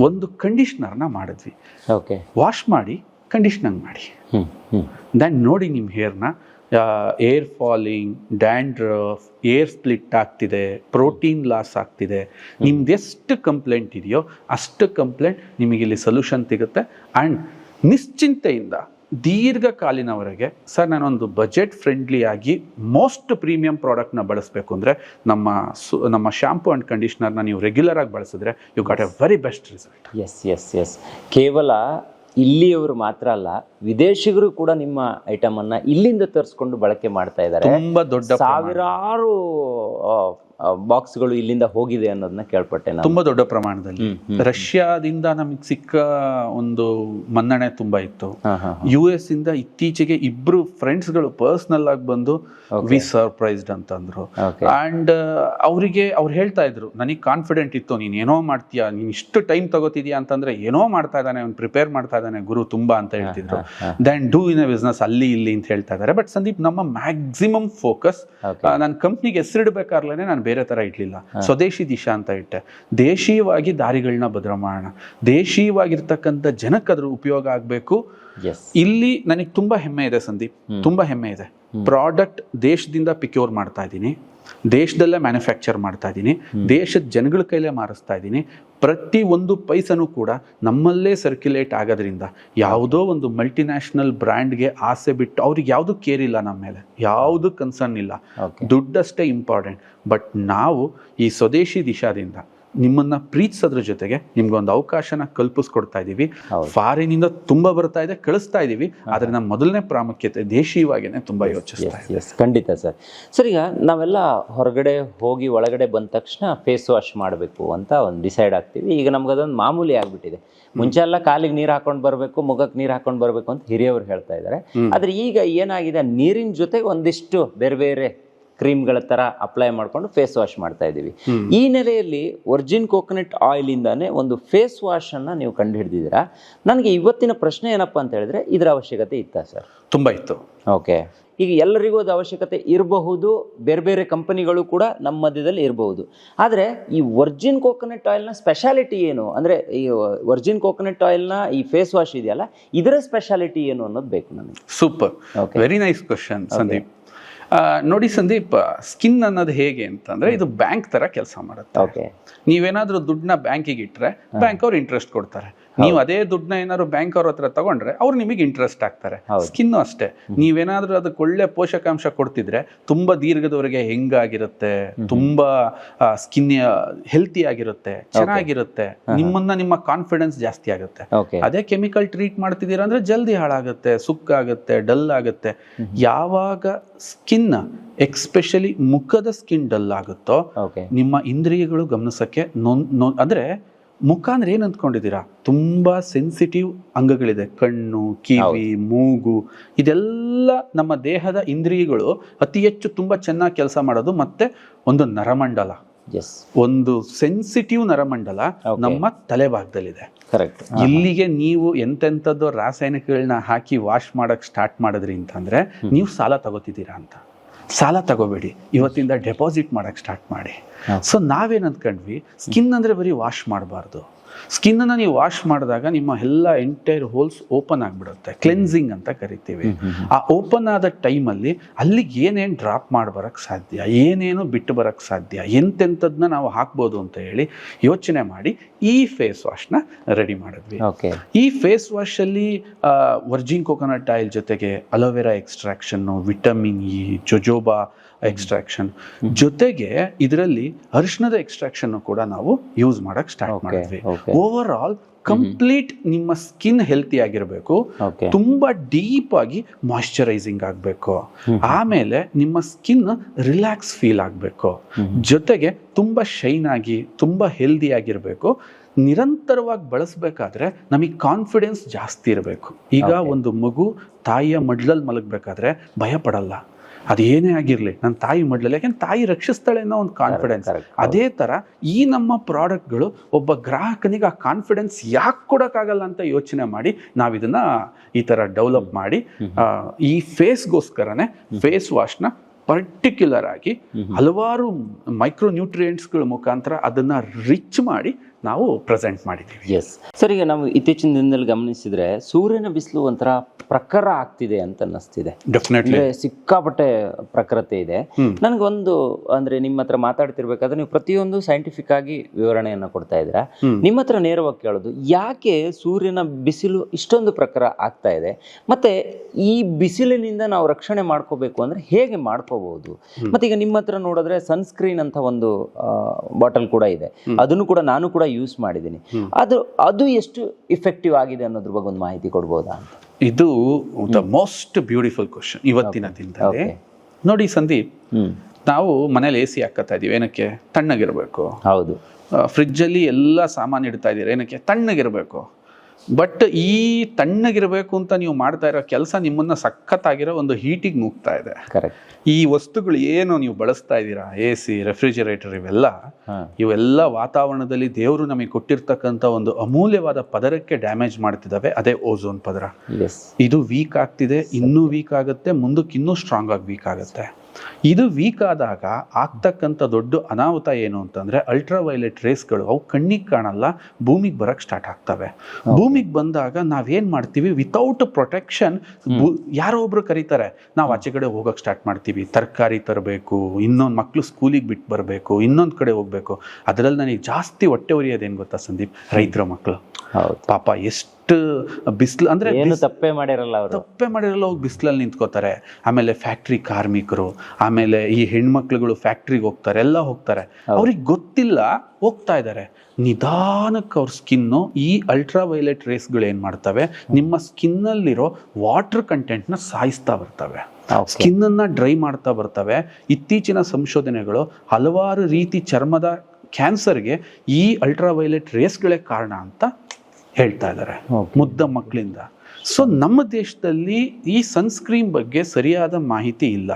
ಒಂದು ಕಂಡೀಷ್ನರ್ನ ಮಾಡಿದ್ವಿ. ಓಕೆ ವಾಶ್ ಮಾಡಿ ಕಂಡೀಷ್ನಂಗ್ ಮಾಡಿ. ದೆನ್ ನೋಡಿ ನಿಮ್ಮ ಹೇರ್ನ hair falling dandruff hair split ಆಗ್ತಿದೆ ಪ್ರೋಟೀನ್ ಲಾಸ್ ಆಗ್ತಿದೆ. ನಿಮ್ದು ಎಷ್ಟು ಕಂಪ್ಲೇಂಟ್ ಇದೆಯೋ ಅಷ್ಟು ಕಂಪ್ಲೇಂಟ್ ನಿಮಗೆ ಇಲ್ಲಿ ಸೊಲ್ಯೂಷನ್ ಸಿಗುತ್ತೆ. ಆ್ಯಂಡ್ ನಿಶ್ಚಿಂತೆಯಿಂದ ದೀರ್ಘಕಾಲಿನವರೆಗೆ ಸರ್ ನಾನೊಂದು ಬಜೆಟ್ ಫ್ರೆಂಡ್ಲಿ ಆಗಿ ಮೋಸ್ಟ್ ಪ್ರೀಮಿಯಂ ಪ್ರಾಡಕ್ಟ್ನ ಬಳಸಬೇಕು ಅಂದರೆ ನಮ್ಮ ಸು ನಮ್ಮ ಶಾಂಪೂ ಆ್ಯಂಡ್ ಕಂಡೀಷ್ನರ್ನ ನೀವು ರೆಗ್ಯುಲರ್ ಆಗಿ ಬಳಸಿದ್ರೆ you got a very best result yes yes yes ಕೇವಲ ಇಲ್ಲಿಯವರು ಮಾತ್ರ ಅಲ್ಲ ವಿದೇಶಿಗರು ಕೂಡ ನಿಮ್ಮ ಐಟಮನ್ನು ಅನ್ನ ಇಲ್ಲಿಂದ ತರಿಸ್ಕೊಂಡು ಬಳಕೆ ಮಾಡ್ತಾ ಇದ್ದಾರೆ. ತುಂಬಾ ದೊಡ್ಡ ಸಾವಿರಾರು ಬಾಕ್ಸ್ಗಳು ಇಲ್ಲಿಂದ ಹೋಗಿದೆ ಅನ್ನೋದನ್ನ ಕೇಳ್ಪಟ್ಟೆ ನಾನು ತುಂಬಾ ದೊಡ್ಡ ಪ್ರಮಾಣದಲ್ಲಿ. ರಷ್ಯಾದಿಂದ ನಮಗೆ ಸಿಕ್ಕ ಒಂದು ಮನ್ನಣೆ ತುಂಬಾ ಇತ್ತು. ಯು ಎಸ್ ಇಂದ ಇತ್ತೀಚೆಗೆ ಇಬ್ರು ಫ್ರೆಂಡ್ಸ್ಗಳು ಪರ್ಸನಲ್ ಆಗಿ ಬಂದು ವಿ ಸರ್ಪ್ರೈಸ್ಡ್ ಅಂತಂದ್ರು. ಅಂಡ್ ಅವರಿಗೆ ಅವ್ರು ಹೇಳ್ತಾ ಇದ್ರು ನನಗೆ ಕಾನ್ಫಿಡೆಂಟ್ ಇತ್ತು ನೀನ್ ಏನೋ ಮಾಡ್ತೀಯ ನೀನ್ ಇಷ್ಟು ಟೈಮ್ ತಗೋತಿದ್ಯಾ ಅಂತಂದ್ರೆ ಏನೋ ಮಾಡ್ತಾ ಇದ್ದಾನೆ ಅವ್ನು ಪ್ರಿಪೇರ್ ಮಾಡ್ತಾ ಇದ್ದಾನೆ ಗುರು ತುಂಬಾ ಅಂತ ಹೇಳ್ತಿದ್ರು. Then do in a business ಅಲ್ಲಿ ಇಲ್ಲಿ ಅಂತ ಹೇಳ್ತಾ ಇದ್ದಾರೆ ಬಟ್ ಸಂದೀಪ್ ನಮ್ಮ ಮ್ಯಾಕ್ಸಿಮಮ್ ಫೋಕಸ್. ನನ್ನ ಕಂಪ್ನಿಗೆ ಹೆಸರಿಡ್ಬೇಕಾರ್ಲೇ ನಾನು ಬೇರೆ ತರ ಇಡಲಿಲ್ಲ. ಸ್ವದೇಶಿ ದಿಶಾ ಅಂತ ಇಟ್ಟೆ. ದೇಶೀಯವಾಗಿ ದಾರಿಗಳನ್ನ ಭದ್ರ ಮಾಡೋಣ ದೇಶೀಯವಾಗಿರ್ತಕ್ಕಂಥ ಜನಕ್ಕೆ ಅದ್ರ ಉಪಯೋಗ ಆಗಬೇಕು. ಇಲ್ಲಿ ನನಗೆ ತುಂಬಾ ಹೆಮ್ಮೆ ಇದೆ ಸಂದೀಪ್. ತುಂಬಾ ಹೆಮ್ಮೆ ಇದೆ. ಪ್ರಾಡಕ್ಟ್ ದೇಶದಿಂದ ಪಿಕ್ಯೂರ್ ಮಾಡ್ತಾ ಇದ್ದೀನಿ. ದೇಶದಲ್ಲೇ ಮ್ಯಾನುಫ್ಯಾಕ್ಚರ್ ಮಾಡ್ತಾ ಇದ್ದೀನಿ. ದೇಶದ ಜನಗಳ ಕೈಲೇ ಮಾರಿಸ್ತಾ ಇದ್ದೀನಿ. ಪ್ರತಿ ಒಂದು ಪೈಸನೂ ಕೂಡ ನಮ್ಮಲ್ಲೇ ಸರ್ಕ್ಯುಲೇಟ್ ಆಗೋದ್ರಿಂದ ಯಾವುದೋ ಒಂದು ಮಲ್ಟಿನ್ಯಾಷನಲ್ ಬ್ರ್ಯಾಂಡ್ಗೆ ಆಸೆ ಬಿಟ್ಟು ಅವ್ರಿಗೆ ಯಾವುದು ಕೇರ್ ಇಲ್ಲ ನಮ್ಮ ಮೇಲೆ. ಯಾವುದು ಕನ್ಸರ್ನ್ ಇಲ್ಲ. ದುಡ್ಡಷ್ಟೇ ಇಂಪಾರ್ಟೆಂಟ್ ಬಟ್ ನಾವು ಈ ಸ್ವದೇಶಿ ದಿಶಾದಿಂದ ನಿಮ್ಮನ್ನ ಪ್ರೀತಿಸೋದ್ರ ಜೊತೆಗೆ ನಿಮ್ಗೊಂದು ಅವಕಾಶನ ಕಲ್ಪಿಸ್ಕೊಡ್ತಾ ಇದ್ದೀವಿ ಫಾರಿನ್ ಫಾರಿನಿಂದ ತುಂಬಾ ಬರ್ತಾ ಇದೆ ಕಳಿಸ್ತಾ ಇದೀವಿ. ಆದ್ರೆ ನಮ್ಮ ಮೊದಲನೇ ಪ್ರಾಮುಖ್ಯತೆ ದೇಶೀಯವಾಗಿನೇ ತುಂಬಾ ಯೋಚಿಸ್ತಾ ಇದೆ. ಖಂಡಿತ ಸರ್. ಸರ್ ಈಗ ನಾವೆಲ್ಲ ಹೊರಗಡೆ ಹೋಗಿ ಒಳಗಡೆ ಬಂದ ತಕ್ಷಣ ಫೇಸ್ ವಾಶ್ ಮಾಡಬೇಕು ಅಂತ ಒಂದು ಡಿಸೈಡ್ ಆಗ್ತೀವಿ. ಈಗ ನಮ್ಗೆ ಅದೊಂದು ಮಾಮೂಲಿ ಆಗ್ಬಿಟ್ಟಿದೆ. ಮುಂಚೆ ಎಲ್ಲ ಕಾಲಿಗೆ ನೀರು ಹಾಕೊಂಡು ಬರಬೇಕು ಮುಖಕ್ಕೆ ನೀರು ಹಾಕೊಂಡು ಬರಬೇಕು ಅಂತ ಹಿರಿಯವರು ಹೇಳ್ತಾ ಇದ್ದಾರೆ ಆದ್ರೆ ಈಗ ಏನಾಗಿದೆ ನೀರಿನ ಜೊತೆ ಒಂದಿಷ್ಟು ಬೇರೆ ಬೇರೆ ಕ್ರೀಮ್ಗಳ ಥರ ಅಪ್ಲೈ ಮಾಡ್ಕೊಂಡು ಫೇಸ್ ವಾಶ್ ಮಾಡ್ತಾ ಇದ್ದೀವಿ. ಈ ನೆಲೆಯಲ್ಲಿ ಒರ್ಜಿನ್ ಕೋಕೋನಟ್ ಆಯಿಲ್ ಇಂದಾನೆ ಒಂದು ಫೇಸ್ ವಾಶನ್ನು ಅನ್ನ ನೀವು ಕಂಡು ಹಿಡಿದಿದ್ದೀರಾ ನನಗೆ ಇವತ್ತಿನ ಪ್ರಶ್ನೆ ಏನಪ್ಪ ಅಂತ ಹೇಳಿದ್ರೆ ಇದರ ಅವಶ್ಯಕತೆ ಇತ್ತಾ ಸರ್? ತುಂಬಾ ಇತ್ತು. ಓಕೆ. ಈಗ ಎಲ್ಲರಿಗೂ ಅದು ಅವಶ್ಯಕತೆ ಇರಬಹುದು ಬೇರೆ ಬೇರೆ ಕಂಪನಿಗಳು ಕೂಡ ನಮ್ಮ ಮಧ್ಯದಲ್ಲಿ ಇರಬಹುದು. ಆದರೆ ಈ ವರ್ಜಿನ್ ಕೋಕೋನಟ್ ಆಯಿಲ್ನ ಸ್ಪೆಷಾಲಿಟಿ ಏನು? ಅಂದರೆ ಈ ವರ್ಜಿನ್ ಕೋಕೋನಟ್ ಆಯಿಲ್ನ ಈ ಫೇಸ್ ವಾಶ್ ಇದೆಯಲ್ಲ ಇದರ ಸ್ಪೆಷಾಲಿಟಿ ಏನು ಅನ್ನೋದು ಬೇಕು ನನಗೆ. Super. Very nice question Sandeep. ನೋಡಿ ಸಂದೀಪ್ ಸ್ಕಿನ್ ಅನ್ನೋದು ಹೇಗೆ ಅಂತಂದ್ರೆ ಇದು ಬ್ಯಾಂಕ್ ತರ ಕೆಲಸ ಮಾಡುತ್ತೆ. ನೀವೇನಾದ್ರೂ ದುಡ್ಡನ್ನ ಬ್ಯಾಂಕಿಗೆ ಇಟ್ರೆ ಬ್ಯಾಂಕ್ ಅವ್ರು ಇಂಟ್ರೆಸ್ಟ್ ಕೊಡ್ತಾರೆ. ನೀವು ಅದೇ ದುಡ್ಡನ್ನ ಏನಾದ್ರು ಬ್ಯಾಂಕ್ ಅವ್ರ ಹತ್ರ ತಗೊಂಡ್ರೆ ಅವ್ರು ನಿಮಗೆ ಇಂಟ್ರೆಸ್ಟ್ ಆಗ್ತಾರೆ. ಸ್ಕಿನ್ನು ಅಷ್ಟೇ. ನೀವೇನಾದ್ರೂ ಅದಕ್ಕೆ ಒಳ್ಳೆ ಪೋಷಕಾಂಶ ಕೊಡ್ತಿದ್ರೆ ತುಂಬಾ ದೀರ್ಘದವರೆಗೆ ಹೆಂಗಾಗಿರುತ್ತೆ ತುಂಬಾ ಸ್ಕಿನ್ ಹೆಲ್ತಿ ಆಗಿರುತ್ತೆ ಚೆನ್ನಾಗಿರುತ್ತೆ ನಿಮ್ಮನ್ನ ನಿಮ್ಮ ಕಾನ್ಫಿಡೆನ್ಸ್ ಜಾಸ್ತಿ ಆಗುತ್ತೆ. ಅದೇ ಕೆಮಿಕಲ್ ಟ್ರೀಟ್ ಮಾಡ್ತಿದ್ದೀರಾ ಅಂದ್ರೆ ಜಲ್ದಿ ಹಾಳಾಗುತ್ತೆ ಸುಕ್ಕಾಗುತ್ತೆ ಡಲ್ ಆಗುತ್ತೆ. ಯಾವಾಗ ಸ್ಕಿನ್ ಎಕ್ಸ್ಪೆಷಲಿ ಮುಖದ ಸ್ಕಿನ್ ಡಲ್ ಆಗುತ್ತೋ ನಿಮ್ಮ ಇಂದ್ರಿಯಗಳು ಗಮನಿಸಕ್ಕೆ ಅಂದ್ರೆ ಮುಖ ಅಂದ್ರೆ ಏನ್ ಅಂದ್ಕೊಂಡಿದ್ದೀರಾ? ತುಂಬಾ ಸೆನ್ಸಿಟಿವ್ ಅಂಗಗಳಿದೆ. ಕಣ್ಣು ಕಿವಿ ಮೂಗು ಇದೆಲ್ಲ ನಮ್ಮ ದೇಹದ ಇಂದ್ರಿಯಗಳು ಅತಿ ಹೆಚ್ಚು ತುಂಬಾ ಚೆನ್ನಾಗಿ ಕೆಲಸ ಮಾಡೋದು ಮತ್ತೆ ಒಂದು ನರಮಂಡಲ. ಎಸ್ ಒಂದು ಸೆನ್ಸಿಟಿವ್ ನರಮಂಡಲ. ನಮ್ಮ ತಲೆಭಾಗದಲ್ಲಿದೆ. ಕರೆಕ್ಟ್ ಇಲ್ಲಿಗೆ ನೀವು ಎಂತೆಂಥದ್ದು ರಾಸಾಯನಿಕಗಳನ್ನ ಹಾಕಿ ವಾಶ್ ಮಾಡಕ್ ಸ್ಟಾರ್ಟ್ ಮಾಡಿದ್ರಿ ಅಂತಂದ್ರೆ ನೀವು ಸಾಲ ತಗೋತಿದ್ದೀರಾ ಅಂತ. ಸಾಲ ತಗೋಬೇಡಿ. ಇವತ್ತಿಂದ ಡೆಪಾಸಿಟ್ ಮಾಡಕ್ ಸ್ಟಾರ್ಟ್ ಮಾಡಿ. ಸೊ ನಾವೇನು ಅಂದ್ಕೊಂಡ್ವಿ? ಸ್ಕಿನ್ ಅಂದ್ರೆ ಬರೀ ವಾಶ್ ಮಾಡಬಾರ್ದು. ಸ್ಕಿನ್ ಅನ್ನ ನೀವು ವಾಶ್ ಮಾಡಿದಾಗ ನಿಮ್ಮ ಎಲ್ಲ ಎಂಟೈರ್ ಹೋಲ್ಸ್ ಓಪನ್ ಆಗಿಬಿಡುತ್ತೆ. ಕ್ಲೆನ್ಸಿಂಗ್ ಅಂತ ಕರಿತೀವಿ. ಆ ಓಪನ್ ಆದ ಟೈಮಲ್ಲಿ ಅಲ್ಲಿಗೆ ಏನೇನು ಡ್ರಾಪ್ ಮಾಡ್ಬರಕ್ ಸಾಧ್ಯ ಏನೇನು ಬಿಟ್ಟು ಬರಕ್ ಸಾಧ್ಯ ಎಂತೆಂಥದ್ನ ನಾವು ಹಾಕ್ಬೋದು ಅಂತ ಹೇಳಿ ಯೋಚನೆ ಮಾಡಿ ಈ ಫೇಸ್ ವಾಶ್ನ ರೆಡಿ ಮಾಡಿದ್ವಿ. ಓಕೆ. ಈ ಫೇಸ್ ವಾಶ್ ಅಲ್ಲಿ ವರ್ಜಿನ್ ಕೋಕೋನಟ್ ಆಯಿಲ್ ಜೊತೆಗೆ ಅಲೋವೆರಾ ಎಕ್ಸ್ಟ್ರಾಕ್ಷನ್ನು ವಿಟಮಿನ್ ಇ ಜೊಜೋಬಾ ಎಕ್ಸ್ಟ್ರಾಕ್ಷನ್ ಜೊತೆಗೆ ಇದರಲ್ಲಿ ಅರಿಶಿಣದ ಎಕ್ಸ್ಟ್ರಾಕ್ಷನ್ ಕೂಡ ನಾವು ಯೂಸ್ ಮಾಡಕ್ ಸ್ಟಾರ್ಟ್ ಮಾಡಿದ್ವಿ. ಓವರ್ ಆಲ್ ಕಂಪ್ಲೀಟ್ ನಿಮ್ಮ ಸ್ಕಿನ್ ಹೆಲ್ತಿ ಆಗಿರಬೇಕು. ತುಂಬಾ ಡೀಪ್ ಆಗಿ ಮಾಯಶ್ಚರೈಸಿಂಗ್ ಆಗಬೇಕು. ಆಮೇಲೆ ನಿಮ್ಮ ಸ್ಕಿನ್ ರಿಲ್ಯಾಕ್ಸ್ ಫೀಲ್ ಆಗಬೇಕು. ಜೊತೆಗೆ ತುಂಬಾ ಶೈನ್ ಆಗಿ ತುಂಬಾ ಹೆಲ್ದಿ ಆಗಿರಬೇಕು. ನಿರಂತರವಾಗಿ ಬಳಸಬೇಕಾದ್ರೆ ನಮಗೆ ಕಾನ್ಫಿಡೆನ್ಸ್ ಜಾಸ್ತಿ ಇರಬೇಕು. ಈಗ ಒಂದು ಮಗು ತಾಯಿಯ ಮಡ್ಲಲ್ಲಿ ಮಲಗಬೇಕಾದ್ರೆ ಭಯ ಪಡಲ್ಲ ಅದೇನೇ ಆಗಿರಲಿ ನನ್ನ ತಾಯಿ ಮಾಡಲಿಲ್ಲ ಯಾಕೆಂದ್ರೆ ತಾಯಿ ರಕ್ಷಿಸ್ತಾಳೆ ಅನ್ನೋ ಒಂದು ಕಾನ್ಫಿಡೆನ್ಸ್ ಅದೇ ಥರ ಈ ನಮ್ಮ ಪ್ರಾಡಕ್ಟ್ಗಳು ಒಬ್ಬ ಗ್ರಾಹಕನಿಗೆ ಆ ಕಾನ್ಫಿಡೆನ್ಸ್ ಯಾಕೆ ಕೊಡೋಕ್ಕಾಗಲ್ಲ ಅಂತ ಯೋಚನೆ ಮಾಡಿ ನಾವು ಇದನ್ನ ಈ ಥರ ಡೆವಲಪ್ ಮಾಡಿ ಈ ಫೇಸ್ಗೋಸ್ಕರನೇ ಫೇಸ್ ವಾಶ್ನ ಪರ್ಟಿಕ್ಯುಲರ್ ಆಗಿ ಹಲವಾರು ಮೈಕ್ರೋ ನ್ಯೂಟ್ರಿಯೆಂಟ್ಸ್ಗಳ ಮುಖಾಂತರ ಅದನ್ನು ರಿಚ್ ಮಾಡಿ ನಾವು ಪ್ರೆಸೆಂಟ್ ಮಾಡಿದ್ದೀವಿ. ಎಸ್ ಸರ್ ಈಗ ನಾವು ಇತ್ತೀಚಿನ ದಿನದಲ್ಲಿ ಗಮನಿಸಿದ್ರೆ ಸೂರ್ಯನ ಬಿಸಿಲು ಒಂಥರ ಪ್ರಖರ ಆಗ್ತಿದೆ ಅಂತ ಅನ್ನಿಸ್ತಿದೆ. ಡೆಫಿನೆಟ್ಲಿ ಸಿಕ್ಕಾಪಟ್ಟೆ ಪ್ರಕೃತಿ ಇದೆ. ನನಗೊಂದು ಅಂದ್ರೆ ನಿಮ್ಮ ಹತ್ರ ಮಾತಾಡ್ತಿರ್ಬೇಕಾದ್ರೆ ನೀವು ಪ್ರತಿಯೊಂದು ಸೈಂಟಿಫಿಕ್ ಆಗಿ ವಿವರಣೆಯನ್ನು ಕೊಡ್ತಾ ಇದ್ದೀರಾ. ನಿಮ್ಮ ಹತ್ರ ನೇರವಾಗಿ ಕೇಳೋದು ಯಾಕೆ ಸೂರ್ಯನ ಬಿಸಿಲು ಇಷ್ಟೊಂದು ಪ್ರಖರ ಆಗ್ತಾ ಇದೆ? ಮತ್ತೆ ಈ ಬಿಸಿಲಿನಿಂದ ನಾವು ರಕ್ಷಣೆ ಮಾಡ್ಕೋಬೇಕು ಅಂದ್ರೆ ಹೇಗೆ ಮಾಡ್ಕೋಬಹುದು? ಮತ್ತೆ ಈಗ ನಿಮ್ಮ ಹತ್ರ ನೋಡಿದ್ರೆ ಸನ್ಸ್ಕ್ರೀನ್ ಅಂತ ಒಂದು ಬಾಟಲ್ ಕೂಡ ಇದೆ. ಅದನ್ನು ಕೂಡ ನಾನು ಕೂಡ ಯೂಸ್ ಮಾಡಿದ್ದೀನಿ. ಅದು ಅದು ಎಷ್ಟು ಇಫೆಕ್ಟಿವ್ ಆಗಿದೆ ಅನ್ನೋದ್ರ ಬಗ್ಗೆ ಒಂದು ಮಾಹಿತಿ ಕೊಡ್ಬೋದಾ ಇದು ದ ಮೋಸ್ಟ್ ಬ್ಯೂಟಿಫುಲ್ ಕ್ವಶನ್ ಇವತ್ತಿನ ದಿನದಲ್ಲಿ. ನೋಡಿ ಸಂದೀಪ್ ನಾವು ಮನೇಲಿ ಎ ಸಿ ಹಾಕತ್ತಾ ಇದೀವಿ ಏನಕ್ಕೆ? ತಣ್ಣಗಿರ್ಬೇಕು. ಹೌದು. ಫ್ರಿಜ್ಜಲ್ಲಿ ಎಲ್ಲ ಸಾಮಾನು ಇಡ್ತಾ ಇದ್ದೀರಾ? ಏನಕ್ಕೆ? ತಣ್ಣಗಿರಬೇಕು. ಬಟ್ ಈ ತಣ್ಣಗಿರಬೇಕು ಅಂತ ನೀವು ಮಾಡ್ತಾ ಇರೋ ಕೆಲಸ ನಿಮ್ಮನ್ನ ಸಖತ್ತಾಗಿರೋ ಒಂದು ಹೀಟಿಗೆ ನುಗ್ತಾ ಇದೆ. ಈ ವಸ್ತುಗಳು ಏನು ನೀವು ಬಳಸ್ತಾ ಇದ್ದೀರಾ? ಎ ಸಿ ರೆಫ್ರಿಜರೇಟರ್ ಇವೆಲ್ಲ ಇವೆಲ್ಲ ವಾತಾವರಣದಲ್ಲಿ ದೇವರು ನಮಗೆ ಕೊಟ್ಟಿರ್ತಕ್ಕಂಥ ಒಂದು ಅಮೂಲ್ಯವಾದ ಪದರಕ್ಕೆ ಡ್ಯಾಮೇಜ್ ಮಾಡ್ತಿದ್ದಾವೆ. ಅದೇ ಓಝೋನ್ ಪದರ. ಎಸ್ ಇದು ವೀಕ್ ಆಗ್ತಿದೆ ಇನ್ನೂ ವೀಕ್ ಆಗುತ್ತೆ ಮುಂದಕ್ಕೆ ಇನ್ನೂ ಸ್ಟ್ರಾಂಗ್ ಆಗಿ ವೀಕ್ ಆಗುತ್ತೆ. ಇದು ವೀಕ್ ಆದಾಗ ಆಗ್ತಕ್ಕಂಥ ದೊಡ್ಡ ಅನಾಹುತ ಏನು ಅಂತಂದ್ರೆ ಅಲ್ಟ್ರಾ ವೈಲೆಟ್ ರೇಸ್ಗಳು ಅವು ಕಣ್ಣಿಗೆ ಕಾಣಲ್ಲ ಭೂಮಿಗೆ ಬರೋಕ್ಕೆ ಸ್ಟಾರ್ಟ್ ಆಗ್ತವೆ. ಭೂಮಿಗೆ ಬಂದಾಗ ನಾವೇನು ಮಾಡ್ತೀವಿ? ವಿತೌಟ್ ಪ್ರೊಟೆಕ್ಷನ್ ಯಾರೋ ಒಬ್ರು ಕರೀತಾರೆ ನಾವು ಆಚೆ ಕಡೆ ಹೋಗೋಕ್ಕೆ ಸ್ಟಾರ್ಟ್ ಮಾಡ್ತೀವಿ. ತರಕಾರಿ ತರಬೇಕು ಇನ್ನೊಂದು ಮಕ್ಕಳು ಸ್ಕೂಲಿಗೆ ಬಿಟ್ಟು ಬರಬೇಕು ಇನ್ನೊಂದು ಕಡೆ ಹೋಗಬೇಕು. ಅದರಲ್ಲಿ ನನಗೆ ಜಾಸ್ತಿ ಹೊಟ್ಟೆ ಉರಿಯೋದೇನು ಗೊತ್ತಾ ಸಂದೀಪ್? ರೈತರ ಮಕ್ಕಳು ಪಾಪ ಎಷ್ಟು ಬಿಸಿಲು ಅಂದ್ರೆ ಏನು ತಪ್ಪೇ ಮಾಡಿರಲ್ಲ ಅವರು. ತಪ್ಪೆ ಮಾಡಿರಲ್ಲ ಹೋಗಿ ಬಿಸಿಲಲ್ಲಿ ನಿಂತ್ಕೋತಾರೆ. ಆಮೇಲೆ ಫ್ಯಾಕ್ಟ್ರಿ ಕಾರ್ಮಿಕರು ಆಮೇಲೆ ಈ ಹೆಣ್ಮಕ್ಳುಗಳು ಫ್ಯಾಕ್ಟ್ರಿಗೆ ಹೋಗ್ತಾರೆ ಎಲ್ಲ ಹೋಗ್ತಾರೆ. ಅವ್ರಿಗೆ ಗೊತ್ತಿಲ್ಲ ಹೋಗ್ತಾ ಇದ್ದಾರೆ ನಿಧಾನಕ್ಕೆ ಅವ್ರ ಸ್ಕಿನ್ನು ಈ ಅಲ್ಟ್ರಾ ವೈಲೆಟ್ ರೇಸ್ಗಳು ಏನು ಮಾಡ್ತವೆ? ನಿಮ್ಮ ಸ್ಕಿನ್ನಲ್ಲಿರೋ ವಾಟರ್ ಕಂಟೆಂಟ್ನ ಸಾಯಿಸ್ತಾ ಬರ್ತವೆ. ಸ್ಕಿನ್ ಅನ್ನ ಡ್ರೈ ಮಾಡ್ತಾ ಬರ್ತವೆ. ಇತ್ತೀಚಿನ ಸಂಶೋಧನೆಗಳು ಹಲವಾರು ರೀತಿ ಚರ್ಮದ ಕ್ಯಾನ್ಸರ್ಗೆ ಈ ಅಲ್ಟ್ರಾ ವೈಲೆಟ್ ರೇಸ್ಗಳೇ ಕಾರಣ ಅಂತ ಹೇಳ್ತಾ ಇದ್ದಾರೆ. ಮುದ್ದ ಮಕ್ಕಳಿಂದ. ಸೊ ನಮ್ಮ ದೇಶದಲ್ಲಿ ಈ ಸನ್ಸ್ಕ್ರೀಮ್ ಬಗ್ಗೆ ಸರಿಯಾದ ಮಾಹಿತಿ ಇಲ್ಲ.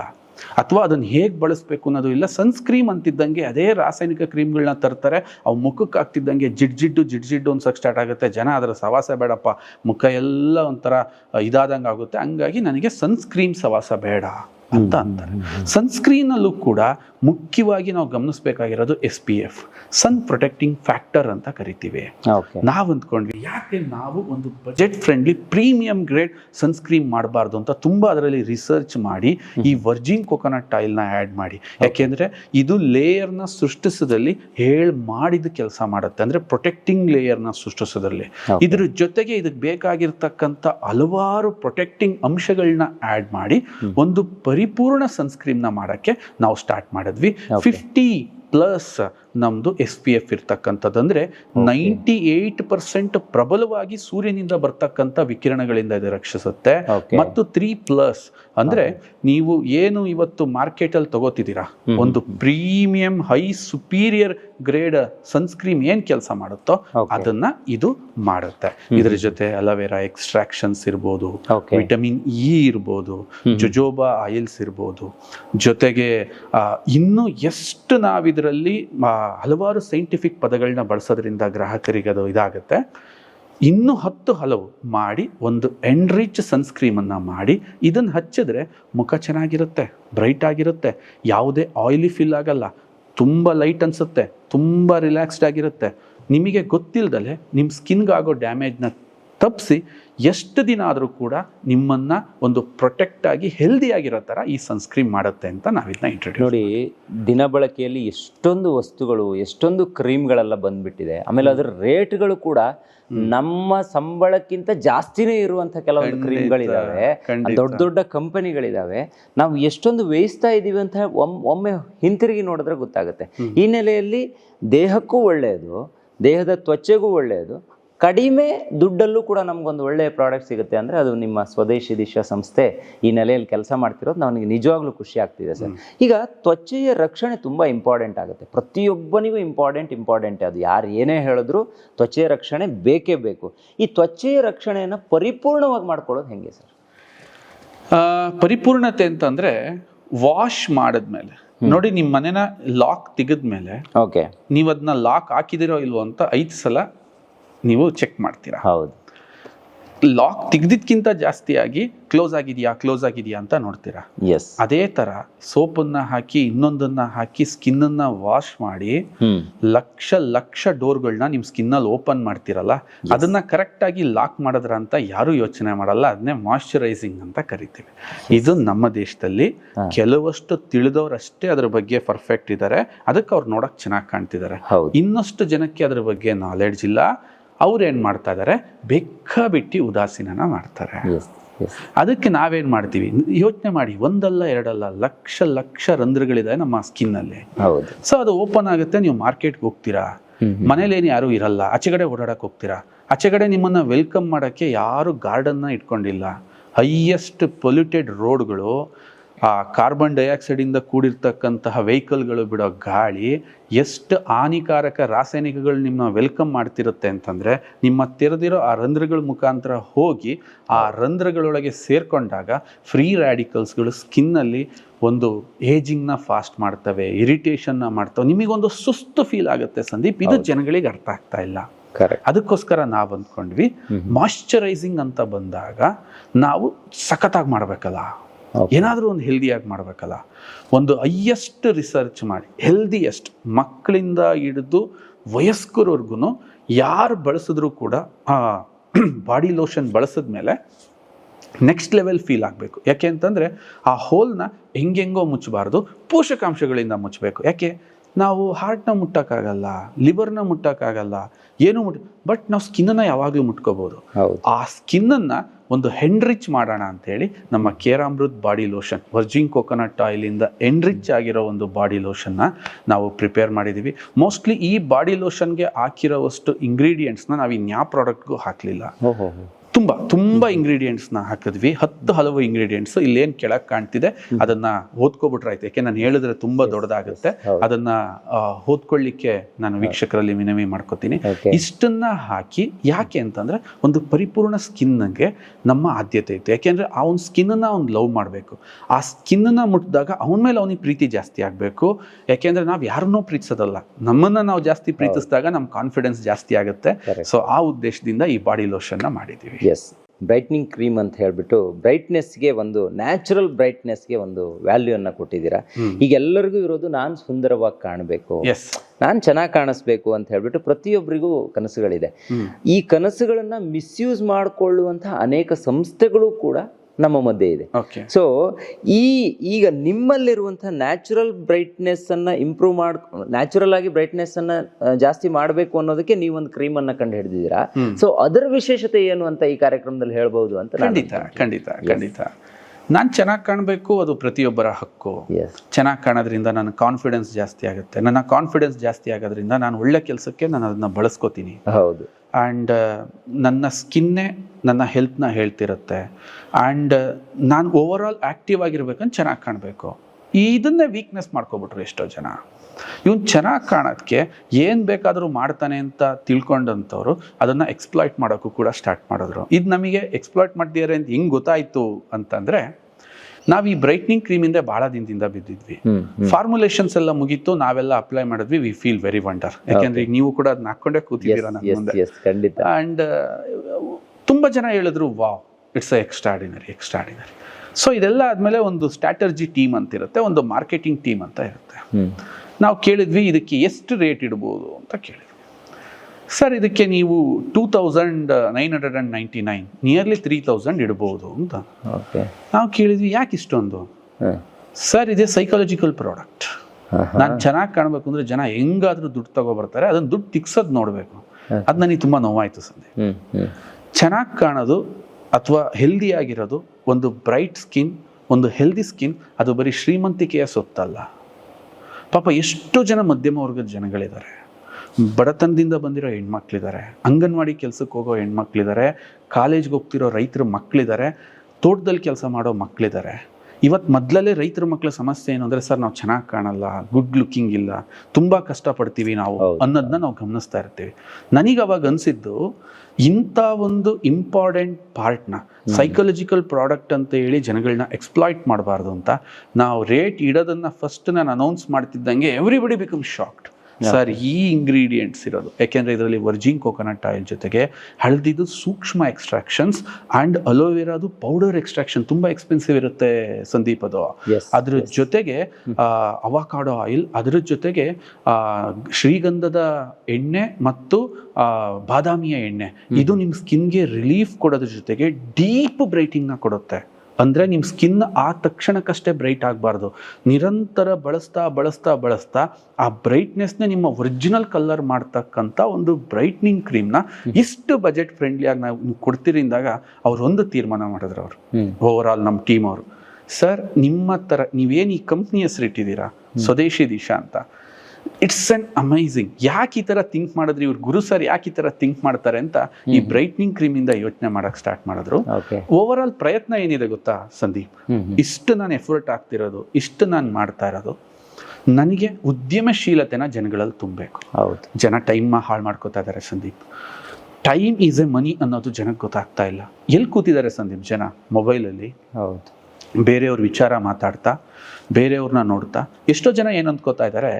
ಅಥವಾ ಅದನ್ನು ಹೇಗೆ ಬಳಸಬೇಕು ಅನ್ನೋದು ಇಲ್ಲ. ಸನ್ಸ್ಕ್ರೀಮ್ ಅಂತಿದ್ದಂಗೆ ಅದೇ ರಾಸಾಯನಿಕ ಕ್ರೀಮ್ಗಳನ್ನ ತರ್ತಾರೆ. ಅವು ಮುಖಕ್ಕೆ ಆಗ್ತಿದ್ದಂಗೆ ಜಿಡ್ ಜಿಡ್ಡು ಜಿಡ್ ಜಿಡ್ಡು ಅನ್ಸಕ್ಕೆ ಸ್ಟಾರ್ಟ್ ಆಗುತ್ತೆ. ಜನ ಅದರ ಸವಾಸ ಬೇಡಪ್ಪ. ಮುಖ ಎಲ್ಲ ಒಂಥರ ಇದಾದಂಗೆ ಆಗುತ್ತೆ. ಹಂಗಾಗಿ ನನಗೆ ಸನ್ಸ್ಕ್ರೀಮ್ ಸವಾಸ ಬೇಡ ಅಂತ ಅಂತಾರೆ. ಸನ್ಸ್ಕ್ರೀನಲ್ಲೂ ಕೂಡ ಮುಖ್ಯವಾಗಿ ನಾವು ಗಮನಿಸಬೇಕಾಗಿರೋದು S P F sun protecting factor ಅಂತ ಕರಿತೀವಿ. ನಾವು ಅಂದ್ಕೊಂಡ್ವಿ ಯಾಕೆ ನಾವು ಒಂದು budget friendly premium grade sunscreen ಮಾಡಬಾರ್ದು ಅಂತ ತುಂಬ ಅದರಲ್ಲಿ ರಿಸರ್ಚ್ ಮಾಡಿ ಈ ವರ್ಜಿನ್ ಕೊಕೊನಟ್ ಆಯಿಲ್ನ ಆ್ಯಡ್ ಮಾಡಿ. ಯಾಕೆಂದರೆ ಇದು ಲೇಯರ್ನ ಸೃಷ್ಟಿಸೋದಲ್ಲಿ ಹೇಳಿ ಮಾಡಿದ ಕೆಲಸ ಮಾಡುತ್ತೆ. ಅಂದರೆ ಪ್ರೊಟೆಕ್ಟಿಂಗ್ ಲೇಯರ್ನ ಸೃಷ್ಟಿಸೋದ್ರಲ್ಲಿ. ಇದ್ರ ಜೊತೆಗೆ ಇದಕ್ಕೆ ಬೇಕಾಗಿರ್ತಕ್ಕಂಥ ಹಲವಾರು ಪ್ರೊಟೆಕ್ಟಿಂಗ್ ಅಂಶಗಳನ್ನ ಆ್ಯಡ್ ಮಾಡಿ ಒಂದು ಪರಿಪೂರ್ಣ ಸನ್ಸ್ಕ್ರೀನ್ನ ಮಾಡೋಕ್ಕೆ ನಾವು ಸ್ಟಾರ್ಟ್ ಮಾಡಿದ್ವಿ ಫಿಫ್ಟಿ ಪ್ಲಸ್ ನಮ್ದು ಎಸ್ ಪಿ ಎಫ್ ಇರ್ತಕ್ಕಂಥದ್ದಂದ್ರೆ ನೈಂಟಿ ಏಯ್ಟ್ ಪರ್ಸೆಂಟ್ ಪ್ರಬಲವಾಗಿ ಸೂರ್ಯನಿಂದ ಬರ್ತಕ್ಕಂಥ ವಿಕಿರಣಗಳಿಂದ ಇದು ರಕ್ಷಿಸುತ್ತೆ. ಮತ್ತು ತ್ರೀ ಪ್ಲಸ್ ಅಂದ್ರೆ ನೀವು ಏನು ಇವತ್ತು ಮಾರ್ಕೆಟ್ ಅಲ್ಲಿ ತಗೋತಿದ್ದೀರಾ ಒಂದು premium high superior grade sunscreen ಏನ್ ಕೆಲಸ ಮಾಡುತ್ತೋ ಅದನ್ನ ಇದು ಮಾಡುತ್ತೆ. ಇದ್ರ ಜೊತೆ ಅಲವೇರಾ ಎಕ್ಸ್ಟ್ರಾಕ್ಷನ್ಸ್ ಇರ್ಬೋದು ವಿಟಮಿನ್ ಇ ಇರ್ಬೋದು ಜೊಜೋಬಾ ಆಯಿಲ್ಸ್ ಇರ್ಬೋದು. ಜೊತೆಗೆ ಇನ್ನು ಎಷ್ಟು ನಾವಿದರಲ್ಲಿ ಹಲವಾರು ಸೈಂಟಿಫಿಕ್ ಪದಗಳನ್ನ ಬಳಸೋದ್ರಿಂದ ಗ್ರಾಹಕರಿಗೆ ಅದು ಇದಾಗುತ್ತೆ. ಇನ್ನು ಹತ್ತು ಹಲವು ಮಾಡಿ ಒಂದು ಎಂಡ್ರಿಚ್ ಸನ್ಸ್ಕ್ರೀಮನ್ನು ಮಾಡಿ ಇದನ್ನು ಹಚ್ಚಿದ್ರೆ ಮುಖ ಚೆನ್ನಾಗಿರುತ್ತೆ ಬ್ರೈಟ್ ಆಗಿರುತ್ತೆ, ಯಾವುದೇ ಆಯಿಲಿ ಫೀಲ್ ಆಗಲ್ಲ, ತುಂಬ ಲೈಟ್ ಅನಿಸುತ್ತೆ, ತುಂಬ ರಿಲ್ಯಾಕ್ಸ್ಡ್ ಆಗಿರುತ್ತೆ. ನಿಮಗೆ ಗೊತ್ತಿಲ್ಲದಲೆ ನಿಮ್ಮ ಸ್ಕಿನ್ಗಾಗೋ ಡ್ಯಾಮೇಜ್ನ ತಪ್ಪಿಸಿ ಎಷ್ಟು ದಿನ ಆದರೂ ಕೂಡ ನಿಮ್ಮನ್ನ ಒಂದು ಪ್ರೊಟೆಕ್ಟ್ ಆಗಿ ಹೆಲ್ದಿ ಆಗಿರೋ ಥರ ಈ ಸನ್ಸ್ಕ್ರೀನ್ ಮಾಡುತ್ತೆ ಅಂತ ನಾವಿದನ್ನ ಇಂಟ್ರೊಡ್ಯೂಸ್ ನೋಡಿ ದಿನ ಬಳಕೆಯಲ್ಲಿ ಎಷ್ಟೊಂದು ವಸ್ತುಗಳು ಎಷ್ಟೊಂದು ಕ್ರೀಮ್ಗಳೆಲ್ಲ ಬಂದ್ಬಿಟ್ಟಿದೆ. ಆಮೇಲೆ ಅದರ ರೇಟ್ಗಳು ಕೂಡ ನಮ್ಮ ಸಂಬಳಕ್ಕಿಂತ ಜಾಸ್ತಿನೇ ಇರುವಂತ ಕೆಲವೊಂದು ಕ್ರೀಮ್ಗಳಿದ್ದಾವೆ. ದೊಡ್ಡ ದೊಡ್ಡ ಕಂಪನಿಗಳಿದಾವೆ ನಾವು ಎಷ್ಟೊಂದು ವೇಯಿಸ್ತಾ ಇದ್ದೀವಿ ಅಂತ ಒಮ್- ಒಮ್ಮೆ ಹಿಂತಿರುಗಿ ನೋಡಿದ್ರೆ ಗೊತ್ತಾಗುತ್ತೆ. ಈ ನೆಲೆಯಲ್ಲಿ ದೇಹಕ್ಕೂ ಒಳ್ಳೆಯದು ದೇಹದ ತ್ವಚೆಗೂ ಒಳ್ಳೆಯದು ಕಡಿಮೆ ದುಡ್ಡಲ್ಲೂ ಕೂಡ ನಮಗೊಂದು ಒಳ್ಳೆಯ ಪ್ರಾಡಕ್ಟ್ ಸಿಗುತ್ತೆ ಅಂದರೆ ಅದು ನಿಮ್ಮ ಸ್ವದೇಶಿ ದಿಶಾ ಸಂಸ್ಥೆ ಈ ನೆಲೆಯಲ್ಲಿ ಕೆಲಸ ಮಾಡ್ತಿರೋದು ನನಗೆ ನಿಜವಾಗ್ಲೂ ಖುಷಿ ಆಗ್ತಿದೆ ಸರ್. ಈಗ ತ್ವಚೆಯ ರಕ್ಷಣೆ ತುಂಬ ಇಂಪಾರ್ಟೆಂಟ್ ಆಗುತ್ತೆ. ಪ್ರತಿಯೊಬ್ಬನಿಗೂ ಇಂಪಾರ್ಟೆಂಟ್ ಇಂಪಾರ್ಟೆಂಟ್ ಅದು ಯಾರು ಏನೇ ಹೇಳಿದ್ರು ತ್ವಚೆಯ ರಕ್ಷಣೆ ಬೇಕೇ ಬೇಕು. ಈ ತ್ವಚೆಯ ರಕ್ಷಣೆಯನ್ನು ಪರಿಪೂರ್ಣವಾಗಿ ಮಾಡ್ಕೊಳ್ಳೋದು ಹೆಂಗೆ ಸರ್? ಪರಿಪೂರ್ಣತೆ ಅಂತಂದರೆ ವಾಶ್ ಮಾಡಿದ್ಮೇಲೆ. ನೋಡಿ ನಿಮ್ಮ ಮನೆನ ಲಾಕ್ ತೆಗೆದ್ಮೇಲೆ ಓಕೆ ನೀವು ಅದನ್ನ ಲಾಕ್ ಹಾಕಿದಿರೋ ಇಲ್ವೋ ಅಂತ ಐದು ಸಲ ನೀವು ಚೆಕ್ ಮಾಡ್ತೀರಾ. ಹೌದು. ಲಾಕ್ ತೆಗ್ದಿದ್ಕಿಂತ ಜಾಸ್ತಿಯಾಗಿ ಕ್ಲೋಸ್ ಆಗಿದೆಯಾ ಕ್ಲೋಸ್ ಆಗಿದೆಯಾ ಅಂತ ನೋಡ್ತೀರಾ? ಎಸ್ ಅದೇ ತರ ಸೋಪನ್ನ ಹಾಕಿ ಇನ್ನೊಂದನ್ನ ಹಾಕಿ ಸ್ಕಿನ್ ಅನ್ನ ವಾಶ್ ಮಾಡಿ ಲಕ್ಷ ಲಕ್ಷ ಡೋರ್ಗಳನ್ನ ನಿಮ್ಮ ಸ್ಕಿನ್ನಲ್ಲಿ ಓಪನ್ ಮಾಡ್ತಿರಲ್ಲ? ಅದನ್ನ ಕರೆಕ್ಟ್ ಆಗಿ ಲಾಕ್ ಮಾಡಿದ್ರ ಅಂತ ಯಾರು ಯೋಚನೆ ಮಾಡಲ್ಲ. ಅದನ್ನೇ ಮಾಯಶ್ಚರೈಸಿಂಗ್ ಅಂತ ಕರಿತೀವಿ. ಇದು ನಮ್ಮ ದೇಶದಲ್ಲಿ. ಕೆಲವಷ್ಟು ತಿಳಿದವರಷ್ಟೇ ಅದ್ರ ಬಗ್ಗೆ ಪರ್ಫೆಕ್ಟ್ ಇದ್ದಾರೆ ಅದಕ್ಕೆ ಅವ್ರು ನೋಡಕ್ ಚೆನ್ನಾಗಿ ಕಾಣ್ತಿದ್ದಾರೆ ಇನ್ನಷ್ಟು ಜನಕ್ಕೆ ಅದ್ರ ಬಗ್ಗೆ ನಾಲೆಡ್ಜ್ ಇಲ್ಲ. ಅವ್ರು ಏನು ಮಾಡ್ತಾ ಇದ್ದಾರೆ ಬೇಕಾಬಿಟ್ಟಿ ಉದಾಸೀನನ ಮಾಡ್ತಾರೆ. ಅದಕ್ಕೆ ನಾವೇನು ಮಾಡ್ತೀವಿ? ಯೋಚನೆ ಮಾಡಿ ಒಂದಲ್ಲ ಎರಡಲ್ಲ ಲಕ್ಷ ಲಕ್ಷ ರಂಧ್ರಗಳಿದೆ ನಮ್ಮ ಸ್ಕಿನ್ನಲ್ಲಿ. ಹೌದು. ಸೊ ಅದು ಓಪನ್ ಆಗುತ್ತೆ ನೀವು ಮಾರ್ಕೆಟ್ಗೆ ಹೋಗ್ತೀರಾ. ಮನೇಲೇನು ಯಾರೂ ಇರಲ್ಲ ಆಚೆಗಡೆ ಓಡಾಡಕ್ಕೆ ಹೋಗ್ತೀರಾ? ಆಚೆಗಡೆ ನಿಮ್ಮನ್ನ ವೆಲ್ಕಮ್ ಮಾಡೋಕ್ಕೆ ಯಾರು ಗಾರ್ಡನ್ನ ಇಟ್ಕೊಂಡಿಲ್ಲ. ಹೈಯೆಸ್ಟ್ ಪೊಲ್ಯೂಟೆಡ್ ರೋಡ್ಗಳು ಆ ಕಾರ್ಬನ್ ಡೈಆಕ್ಸೈಡಿಂದ ಕೂಡಿರ್ತಕ್ಕಂತಹ ವೆಹಿಕಲ್ಗಳು ಬಿಡೋ ಗಾಳಿ ಎಷ್ಟು ಹಾನಿಕಾರಕ ರಾಸಾಯನಿಕಗಳು ನಿಮ್ಮನ್ನ ವೆಲ್ಕಮ್ ಮಾಡ್ತಿರುತ್ತೆ ಅಂತಂದ್ರೆ ನಿಮ್ಮ ತೆರೆದಿರೋ ಆ ರಂಧ್ರಗಳ ಮುಖಾಂತರ ಹೋಗಿ ಆ ರಂಧ್ರಗಳೊಳಗೆ ಸೇರ್ಕೊಂಡಾಗ ಫ್ರೀ ರ್ಯಾಡಿಕಲ್ಸ್ಗಳು ಸ್ಕಿನ್ನಲ್ಲಿ ಒಂದು ಏಜಿಂಗ್ನ ಫಾಸ್ಟ್ ಮಾಡ್ತವೆ ಇರಿಟೇಷನ್ನ ಮಾಡ್ತವೆ ನಿಮಗೊಂದು ಸುಸ್ತು ಫೀಲ್ ಆಗುತ್ತೆ ಸಂದೀಪ್ ಇದು ಜನಗಳಿಗೆ ಅರ್ಥ ಆಗ್ತಾ ಇಲ್ಲ ಕರೆಕ್ಟ್ ಅದಕ್ಕೋಸ್ಕರ ನಾವು ಅಂದ್ಕೊಂಡ್ವಿ. ಮಾಯ್ಶ್ಚರೈಸಿಂಗ್ ಅಂತ ಬಂದಾಗ ನಾವು ಸಖತ್ತಾಗಿ ಮಾಡಬೇಕಲ್ಲ. ಏನಾದರೂ ಒಂದು ಹೆಲ್ದಿಯಾಗಿ ಮಾಡಬೇಕಲ್ಲ. ಒಂದು ಹೈಯೆಸ್ಟ್ ರಿಸರ್ಚ್ ಮಾಡಿ ಹೆಲ್ದಿಯೆಸ್ಟ್ ಮಕ್ಕಳಿಂದ ಹಿಡಿದು ವಯಸ್ಕರವರೆಗೂ ಯಾರು ಬಳಸಿದ್ರು ಕೂಡ ಆ [clears throat] ಬಾಡಿ ಲೋಷನ್ ಬಳಸಿದ್ಮೇಲೆ ನೆಕ್ಸ್ಟ್ ಲೆವೆಲ್ ಫೀಲ್ ಆಗಬೇಕು. ಯಾಕೆ ಅಂತಂದರೆ ಆ ಹೋಲ್ನ ಹೆಂಗೆಂಗೋ ಮುಚ್ಚಬಾರ್ದು ಪೋಷಕಾಂಶಗಳಿಂದ ಮುಚ್ಚಬೇಕು. ಯಾಕೆ? ನಾವು ಹಾರ್ಟ್ನ ಮುಟ್ಟೋಕ್ಕಾಗಲ್ಲ ಲಿವರ್ನ ಮುಟ್ಟೋಕ್ಕಾಗಲ್ಲ ಏನು ಮುಟ್ ಬಟ್ ನಾವು ಸ್ಕಿನ್ನನ್ನು ಯಾವಾಗಲೂ ಮುಟ್ಕೋಬೋದು. ಆ ಸ್ಕಿನ್ನನ್ನು ಒಂದು ಹೆನ್ರಿಚ್ ಮಾಡೋಣ ಅಂಥೇಳಿ ನಮ್ಮ Keramrit body lotion virgin coconut ಆಯಿಲಿಂದ enrich ಆಗಿರೋ ಒಂದು ಬಾಡಿ ಲೋಷನ್ನ ನಾವು ಪ್ರಿಪೇರ್ ಮಾಡಿದ್ದೀವಿ ಮೋಸ್ಟ್ಲಿ ಈ ಬಾಡಿ ಲೋಷನ್ಗೆ ಹಾಕಿರೋವಷ್ಟು ಇಂಗ್ರೀಡಿಯೆಂಟ್ಸ್ನ ನಾವು ಇನ್ಯಾವ ಪ್ರಾಡಕ್ಟ್ಗೂ ಹಾಕಲಿಲ್ಲ. ತುಂಬ ತುಂಬ ಇಂಗ್ರೀಡಿಯೆಂಟ್ಸ್ನ ಹಾಕಿದ್ವಿ. ಹತ್ತು ಹಲವು ಇಂಗ್ರೀಡಿಯೆಂಟ್ಸ್ ಇಲ್ಲೇನು ಕೆಳಗೆ ಕಾಣ್ತಿದೆ. ಅದನ್ನ ಓದ್ಕೊಬಿಟ್ರೆ ಆಯ್ತು ಯಾಕೆ ನಾನು ಹೇಳಿದ್ರೆ ತುಂಬಾ ದೊಡ್ಡದಾಗುತ್ತೆ. ಅದನ್ನ ಓದ್ಕೊಳ್ಳಿಕ್ಕೆ ನಾನು ವೀಕ್ಷಕರಲ್ಲಿ ವಿನವಿ ಮಾಡ್ಕೋತೀನಿ. ಇಷ್ಟನ್ನ ಹಾಕಿ ಯಾಕೆ ಅಂತಂದ್ರೆ ಒಂದು ಪರಿಪೂರ್ಣ ಸ್ಕಿನ್ಗೆ ನಮ್ಮ ಆದ್ಯತೆ ಇತ್ತು. ಯಾಕೆಂದ್ರೆ ಅವನ್ ಒಂದು ನ ಅವ್ನು ಲವ್ ಮಾಡಬೇಕು. ಆ ಸ್ಕಿನ್ನ ಮುಟ್ಟಿದಾಗ ಅವನ ಮೇಲೆ ಅವನಿಗೆ ಪ್ರೀತಿ ಜಾಸ್ತಿ ಆಗಬೇಕು. ಯಾಕೆಂದ್ರೆ ನಾವು ಯಾರನ್ನೂ ಪ್ರೀತಿಸೋದಲ್ಲ. ನಮ್ಮನ್ನ ನಾವು ಜಾಸ್ತಿ ಪ್ರೀತಿಸಿದಾಗ ನಮ್ಮ ಕಾನ್ಫಿಡೆನ್ಸ್ ಜಾಸ್ತಿ ಆಗುತ್ತೆ. ಸೊ ಆ ಉದ್ದೇಶದಿಂದ ಈ ಬಾಡಿ ಲೋಷನ್ನ ಮಾಡಿದ್ದೀವಿ ಎಸ್ ಬ್ರೈಟ್ನಿಂಗ್ ಕ್ರೀಮ್ ಅಂತ ಹೇಳ್ಬಿಟ್ಟು ಬ್ರೈಟ್ನೆಸ್ಗೆ ಒಂದು ನ್ಯಾಚುರಲ್ ಬ್ರೈಟ್ನೆಸ್ಗೆ ಒಂದು ವ್ಯಾಲ್ಯೂಯನ್ನು ಕೊಟ್ಟಿದ್ದೀರಾ? ಈಗ ಎಲ್ಲರಿಗೂ ಇರೋದು ನಾನು ಸುಂದರವಾಗಿ ಕಾಣಬೇಕು. ನಾನು ಚೆನ್ನಾಗಿ ಕಾಣಿಸ್ಬೇಕು ಅಂತ ಹೇಳ್ಬಿಟ್ಟು ಪ್ರತಿಯೊಬ್ಬರಿಗೂ ಕನಸುಗಳಿದೆ. ಈ ಕನಸುಗಳನ್ನ ಮಿಸ್ಯೂಸ್ ಮಾಡಿಕೊಳ್ಳುವಂತಹ ಅನೇಕ ಸಂಸ್ಥೆಗಳು ಕೂಡ ನಮ್ಮ ಮಧ್ಯೆ ಇದೆ. ಸೊ ಈ ಈಗ ನಿಮ್ಮಲ್ಲಿರುವಂತಹ ನ್ಯಾಚುರಲ್ ಬ್ರೈಟ್ನೆಸ್ ಅನ್ನ ಇಂಪ್ರೂವ್ ಮಾಡ್ ನ್ಯಾಚುರಲ್ ಆಗಿ ಬ್ರೈಟ್ನೆಸ್ ಅನ್ನ ಜಾಸ್ತಿ ಮಾಡಬೇಕು ಅನ್ನೋದಕ್ಕೆ ನೀವೊಂದು ಕ್ರೀಮ್ ಅನ್ನ ಕಂಡು ಹಿಡಿದಿದ್ದೀರಾ? ಸೊ ಅದರ ವಿಶೇಷತೆ ಏನು ಅಂತ ಈ ಕಾರ್ಯಕ್ರಮದಲ್ಲಿ ಹೇಳ್ಬಹುದು ಅಂತ ಖಂಡಿತ ಖಂಡಿತ ಖಂಡಿತ. ನಾನು ಚೆನ್ನಾಗಿ ಕಾಣಬೇಕು ಅದು ಪ್ರತಿಯೊಬ್ಬರ ಹಕ್ಕು. ಚೆನ್ನಾಗಿ ಕಾಣೋದ್ರಿಂದ ನನ್ನ ಕಾನ್ಫಿಡೆನ್ಸ್ ಜಾಸ್ತಿ ಆಗುತ್ತೆ. ನನ್ನ ಕಾನ್ಫಿಡೆನ್ಸ್ ಜಾಸ್ತಿ ಆಗೋದ್ರಿಂದ ನಾನು ಒಳ್ಳೆ ಕೆಲಸಕ್ಕೆ ನಾನು ಅದನ್ನ ಬಳಸ್ಕೋತೀನಿ. ಹೌದು. ಆ್ಯಂಡ್ ನನ್ನ ಸ್ಕಿನ್ನೇ ನನ್ನ ಹೆಲ್ತ್ನ ಹೇಳ್ತಿರುತ್ತೆ. ಆ್ಯಂಡ್ ನಾನು ಓವರ್ ಆಲ್ ಆ್ಯಕ್ಟಿವ್ ಆಗಿರ್ಬೇಕಂತ ಚೆನ್ನಾಗಿ ಕಾಣಬೇಕು. ಇದನ್ನೇ ವೀಕ್ನೆಸ್ ಮಾಡ್ಕೊಬಿಟ್ರು ಎಷ್ಟೋ ಜನ. ಇವನು ಚೆನ್ನಾಗಿ ಕಾಣೋದಕ್ಕೆ ಏನು ಬೇಕಾದರೂ ಮಾಡ್ತಾನೆ ಅಂತ ತಿಳ್ಕೊಂಡಂಥವ್ರು ಅದನ್ನು ಎಕ್ಸ್ಪ್ಲಾಯ್ಟ್ ಮಾಡೋಕ್ಕೂ ಕೂಡ ಸ್ಟಾರ್ಟ್ ಮಾಡಿದ್ರು. ಇದು ನಮಗೆ ಎಕ್ಸ್ಪ್ಲಾಯ್ಟ್ ಮಾಡ್ತಿದ್ದಾರೆ ಅಂತ ಹೆಂಗೆ ಗೊತ್ತಾಯಿತು ಅಂತಂದರೆ ನಾವು ಈ ಬ್ರೈಟ್ನಿಂಗ್ ಕ್ರೀಮಿಂದ ಭಾಳ ದಿನದಿಂದ ಬಿದ್ದಿದ್ವಿ. ಫಾರ್ಮುಲೇಷನ್ಸ್ ಎಲ್ಲ ಮುಗೀತು ನಾವೆಲ್ಲ ಅಪ್ಲೈ ಮಾಡಿದ್ವಿ ವಿ ಫೀಲ್ ವೆರಿ ವಂಡರ್ ಯಾಕೆಂದ್ರೆ ಈಗ ನೀವು ಕೂಡ ಅದನ್ನ ಹಾಕೊಂಡೇ ಕೂತಿದ್ದೀರಾ ನನ್ನ ಮುಂದೆ. ಆ್ಯಂಡ್ ತುಂಬ ಜನ ಹೇಳಿದ್ರು wow it's extraordinary extraordinary so ಇದೆಲ್ಲ ಆದಮೇಲೆ ಒಂದು ಸ್ಟ್ರಾಟರ್ಜಿ ಟೀಮ್ ಅಂತ ಇರುತ್ತೆ ಒಂದು ಮಾರ್ಕೆಟಿಂಗ್ ಟೀಮ್ ಅಂತ ಇರುತ್ತೆ. ನಾವು ಕೇಳಿದ್ವಿ ಇದಕ್ಕೆ ಎಷ್ಟು ರೇಟ್ ಇಡ್ಬೋದು ಅಂತ ಕೇಳಿದ್ವಿ. ಸರ್ ಇದಕ್ಕೆ ನೀವು two thousand nine hundred and ninety nine nearly three thousand ಇಡ್ಬೋದು ಅಂತ. ನಾವು ಕೇಳಿದ್ವಿ ಯಾಕೆ ಇಷ್ಟೊಂದು? ಸರ್ ಇದೇ ಸೈಕಾಲಜಿಕಲ್ ಪ್ರಾಡಕ್ಟ್ ನಾನು ಚೆನ್ನಾಗಿ ಕಾಣಬೇಕು ಅಂದ್ರೆ ಜನ ಹೆಂಗಾದ್ರೂ ದುಡ್ಡು ತಗೊಬರ್ತಾರೆ ಅದನ್ನ ದುಡ್ಡು ತಿಕ್ಸೋದು ನೋಡಬೇಕು. ಅದು ನನಗೆ ತುಂಬ ನೋವಾಯಿತು ಸಂದೆ ಚೆನ್ನಾಗಿ ಕಾಣೋದು ಅಥವಾ ಹೆಲ್ದಿ ಆಗಿರೋದು ಒಂದು ಬ್ರೈಟ್ ಸ್ಕಿನ್ ಒಂದು ಹೆಲ್ದಿ ಸ್ಕಿನ್ ಅದು ಬರೀ ಶ್ರೀಮಂತಿಕೆಯ ಸೊತ್ತಲ್ಲ. ಪಾಪ ಎಷ್ಟು ಜನ ಮಧ್ಯಮ ವರ್ಗದ ಜನಗಳಿದ್ದಾರೆ. ಬಡತನದಿಂದ ಬಂದಿರೋ ಹೆಣ್ಮಕ್ಳಿದ್ದಾರೆ. ಅಂಗನವಾಡಿ ಕೆಲಸಕ್ಕೆ ಹೋಗೋ ಹೆಣ್ಮಕ್ಳಿದ್ದಾರೆ. ಕಾಲೇಜ್ಗೆ ಹೋಗ್ತಿರೋ ರೈತರ ಮಕ್ಕಳಿದ್ದಾರೆ ತೋಟದಲ್ಲಿ ಕೆಲಸ ಮಾಡೋ ಮಕ್ಕಳಿದ್ದಾರೆ ಇವತ್ತು ಮೊದಲಲ್ಲೇ ರೈತರ ಮಕ್ಕಳ ಸಮಸ್ಯೆ ಏನು ಅಂದರೆ ಸರ್ ನಾವು ಚೆನ್ನಾಗಿ ಕಾಣಲ್ಲ ಗುಡ್ ಲುಕ್ಕಿಂಗ್ ಇಲ್ಲ ತುಂಬ ಕಷ್ಟಪಡ್ತೀವಿ ನಾವು ಅನ್ನೋದನ್ನ ನಾವು ಗಮನಿಸ್ತಾ ಇರ್ತೀವಿ. ನನಗೆ ಅವಾಗ ಅನಿಸಿದ್ದು ಇಂಥ ಒಂದು ಇಂಪಾರ್ಟೆಂಟ್ ಪಾರ್ಟ್ನ ಸೈಕಾಲಜಿಕಲ್ ಪ್ರಾಡಕ್ಟ್ ಅಂತ ಹೇಳಿ ಜನಗಳನ್ನ ಎಕ್ಸ್ಪ್ಲಾಯ್ಟ್ ಮಾಡಬಾರ್ದು ಅಂತ ನಾವು ರೇಟ್ ಇಡೋದನ್ನು ಫಸ್ಟ್ ನಾನು ಅನೌನ್ಸ್ ಮಾಡ್ತಿದ್ದಂಗೆ ಎವ್ರಿಬಡಿ ಬಿಕಮ್ ಶಾಕ್ಡ್ ಸರ್ ಈ ಇಂಗ್ರೀಡಿಯೆಂಟ್ಸ್ ಇರೋದು. ಯಾಕೆಂದ್ರೆ ಇದರಲ್ಲಿ ವರ್ಜಿನ್ ಕೋಕೋನಟ್ ಆಯಿಲ್ ಜೊತೆಗೆ ಹಳದಿದು ಸೂಕ್ಷ್ಮ ಎಕ್ಸ್ಟ್ರಾಕ್ಷನ್ಸ್ ಅಂಡ್ ಅಲೋವೆರಾದು ಪೌಡರ್ ಎಕ್ಸ್ಟ್ರಾಕ್ಷನ್ ತುಂಬಾ ಎಕ್ಸ್ಪೆನ್ಸಿವ್ ಇರುತ್ತೆ ಸಂದೀಪ್ ಅದು. ಅದ್ರ ಜೊತೆಗೆ ಅವಾಕಾಡೋ ಆಯಿಲ್ ಅದ್ರ ಜೊತೆಗೆ ಆ, ಶ್ರೀಗಂಧದ ಎಣ್ಣೆ ಮತ್ತು ಆ, ಬಾದಾಮಿಯ ಎಣ್ಣೆ. ಇದು ನಿಮ್ಮ ಸ್ಕಿನ್ಗೆ ರಿಲೀಫ್ ಕೊಡೋದ್ರ ಜೊತೆಗೆ ಡೀಪ್ ಬ್ರೈಟಿಂಗ್ನ ಕೊಡುತ್ತೆ. ಅಂದ್ರೆ ನಿಮ್ಮ ಸ್ಕಿನ್ ಆ ತಕ್ಷಣಕ್ಕಷ್ಟೇ ಬ್ರೈಟ್ ಆಗಬಾರ್ದು. ನಿರಂತರ ಬಳಸ್ತಾ ಬಳಸ್ತಾ ಬಳಸ್ತಾ ಆ ಬ್ರೈಟ್ನೆಸ್ನ ನಿಮ್ಮ ಒರಿಜಿನಲ್ ಕಲರ್ ಮಾಡ್ತಕ್ಕಂಥ ಒಂದು ಬ್ರೈಟ್ನಿಂಗ್ ಕ್ರೀಮ್ನ ಇಷ್ಟು ಬಜೆಟ್ ಫ್ರೆಂಡ್ಲಿಯಾಗಿ ನಾವು ನೀವು ಕೊಡ್ತಿರಿಂದಾಗ ಅವ್ರು ಒಂದು ತೀರ್ಮಾನ ಮಾಡಿದ್ರು ಅವರು. ಓವರ್ ಆಲ್ ನಮ್ಮ ಟೀಮ್ ಅವರು. ಸರ್ ನಿಮ್ಮ ಥರ ನೀವೇನು ಈ ಕಂಪ್ನಿ ಹೆಸರಿಟ್ಟಿದ್ದೀರಾ ಸ್ವದೇಶಿ ದಿಶಾ ಅಂತ. ಇಟ್ಸ್ ಅನ್ ಅಮೈಸಿಂಗ್ ಯಾಕೆ ಈ ಥರ ಥಿಂಕ್ ಮಾಡಿದ್ರೆ? ಇವ್ರ ಗುರು ಸರ್ ಯಾಕೆ ಈ ಥರ ಥಿಂಕ್ ಮಾಡ್ತಾರೆ ಅಂತ ಈ ಬ್ರೈಟ್ನಿಂಗ್ ಕ್ರೀಮಿಂದ ಯೋಚನೆ ಮಾಡಕ್ಕೆ ಸ್ಟಾರ್ಟ್ ಮಾಡಿದ್ರು. ಓವರ್ ಆಲ್ ಪ್ರಯತ್ನ ಏನಿದೆ ಗೊತ್ತಾ ಸಂದೀಪ್? ಇಷ್ಟು ನಾನು ಎಫರ್ಟ್ ಆಗ್ತಿರೋದು ಇಷ್ಟು ನಾನು ಮಾಡ್ತಾ ಇರೋದು ನನಗೆ ಉದ್ಯಮಶೀಲತೆನ ಜನಗಳಲ್ಲಿ ತುಂಬಬೇಕು. ಹೌದು. ಜನ ಟೈಮ್ ಹಾಳು ಮಾಡ್ಕೋತಾ ಇದ್ದಾರೆ Sandeep. Time is a money ಅನ್ನೋದು ಜನಕ್ಕೆ ಗೊತ್ತಾಗ್ತಾ ಇಲ್ಲ. ಎಲ್ಲಿ ಕೂತಿದ್ದಾರೆ ಸಂದೀಪ್ ಜನ? ಮೊಬೈಲಲ್ಲಿ ಹೌದು. ಬೇರೆಯವ್ರ ವಿಚಾರ ಮಾತಾಡ್ತಾ ಬೇರೆಯವ್ರನ್ನ ನೋಡ್ತಾ ಎಷ್ಟೋ ಜನ ಏನು ಅಂದ್ಕೋತಾ ಇದ್ದಾರೆ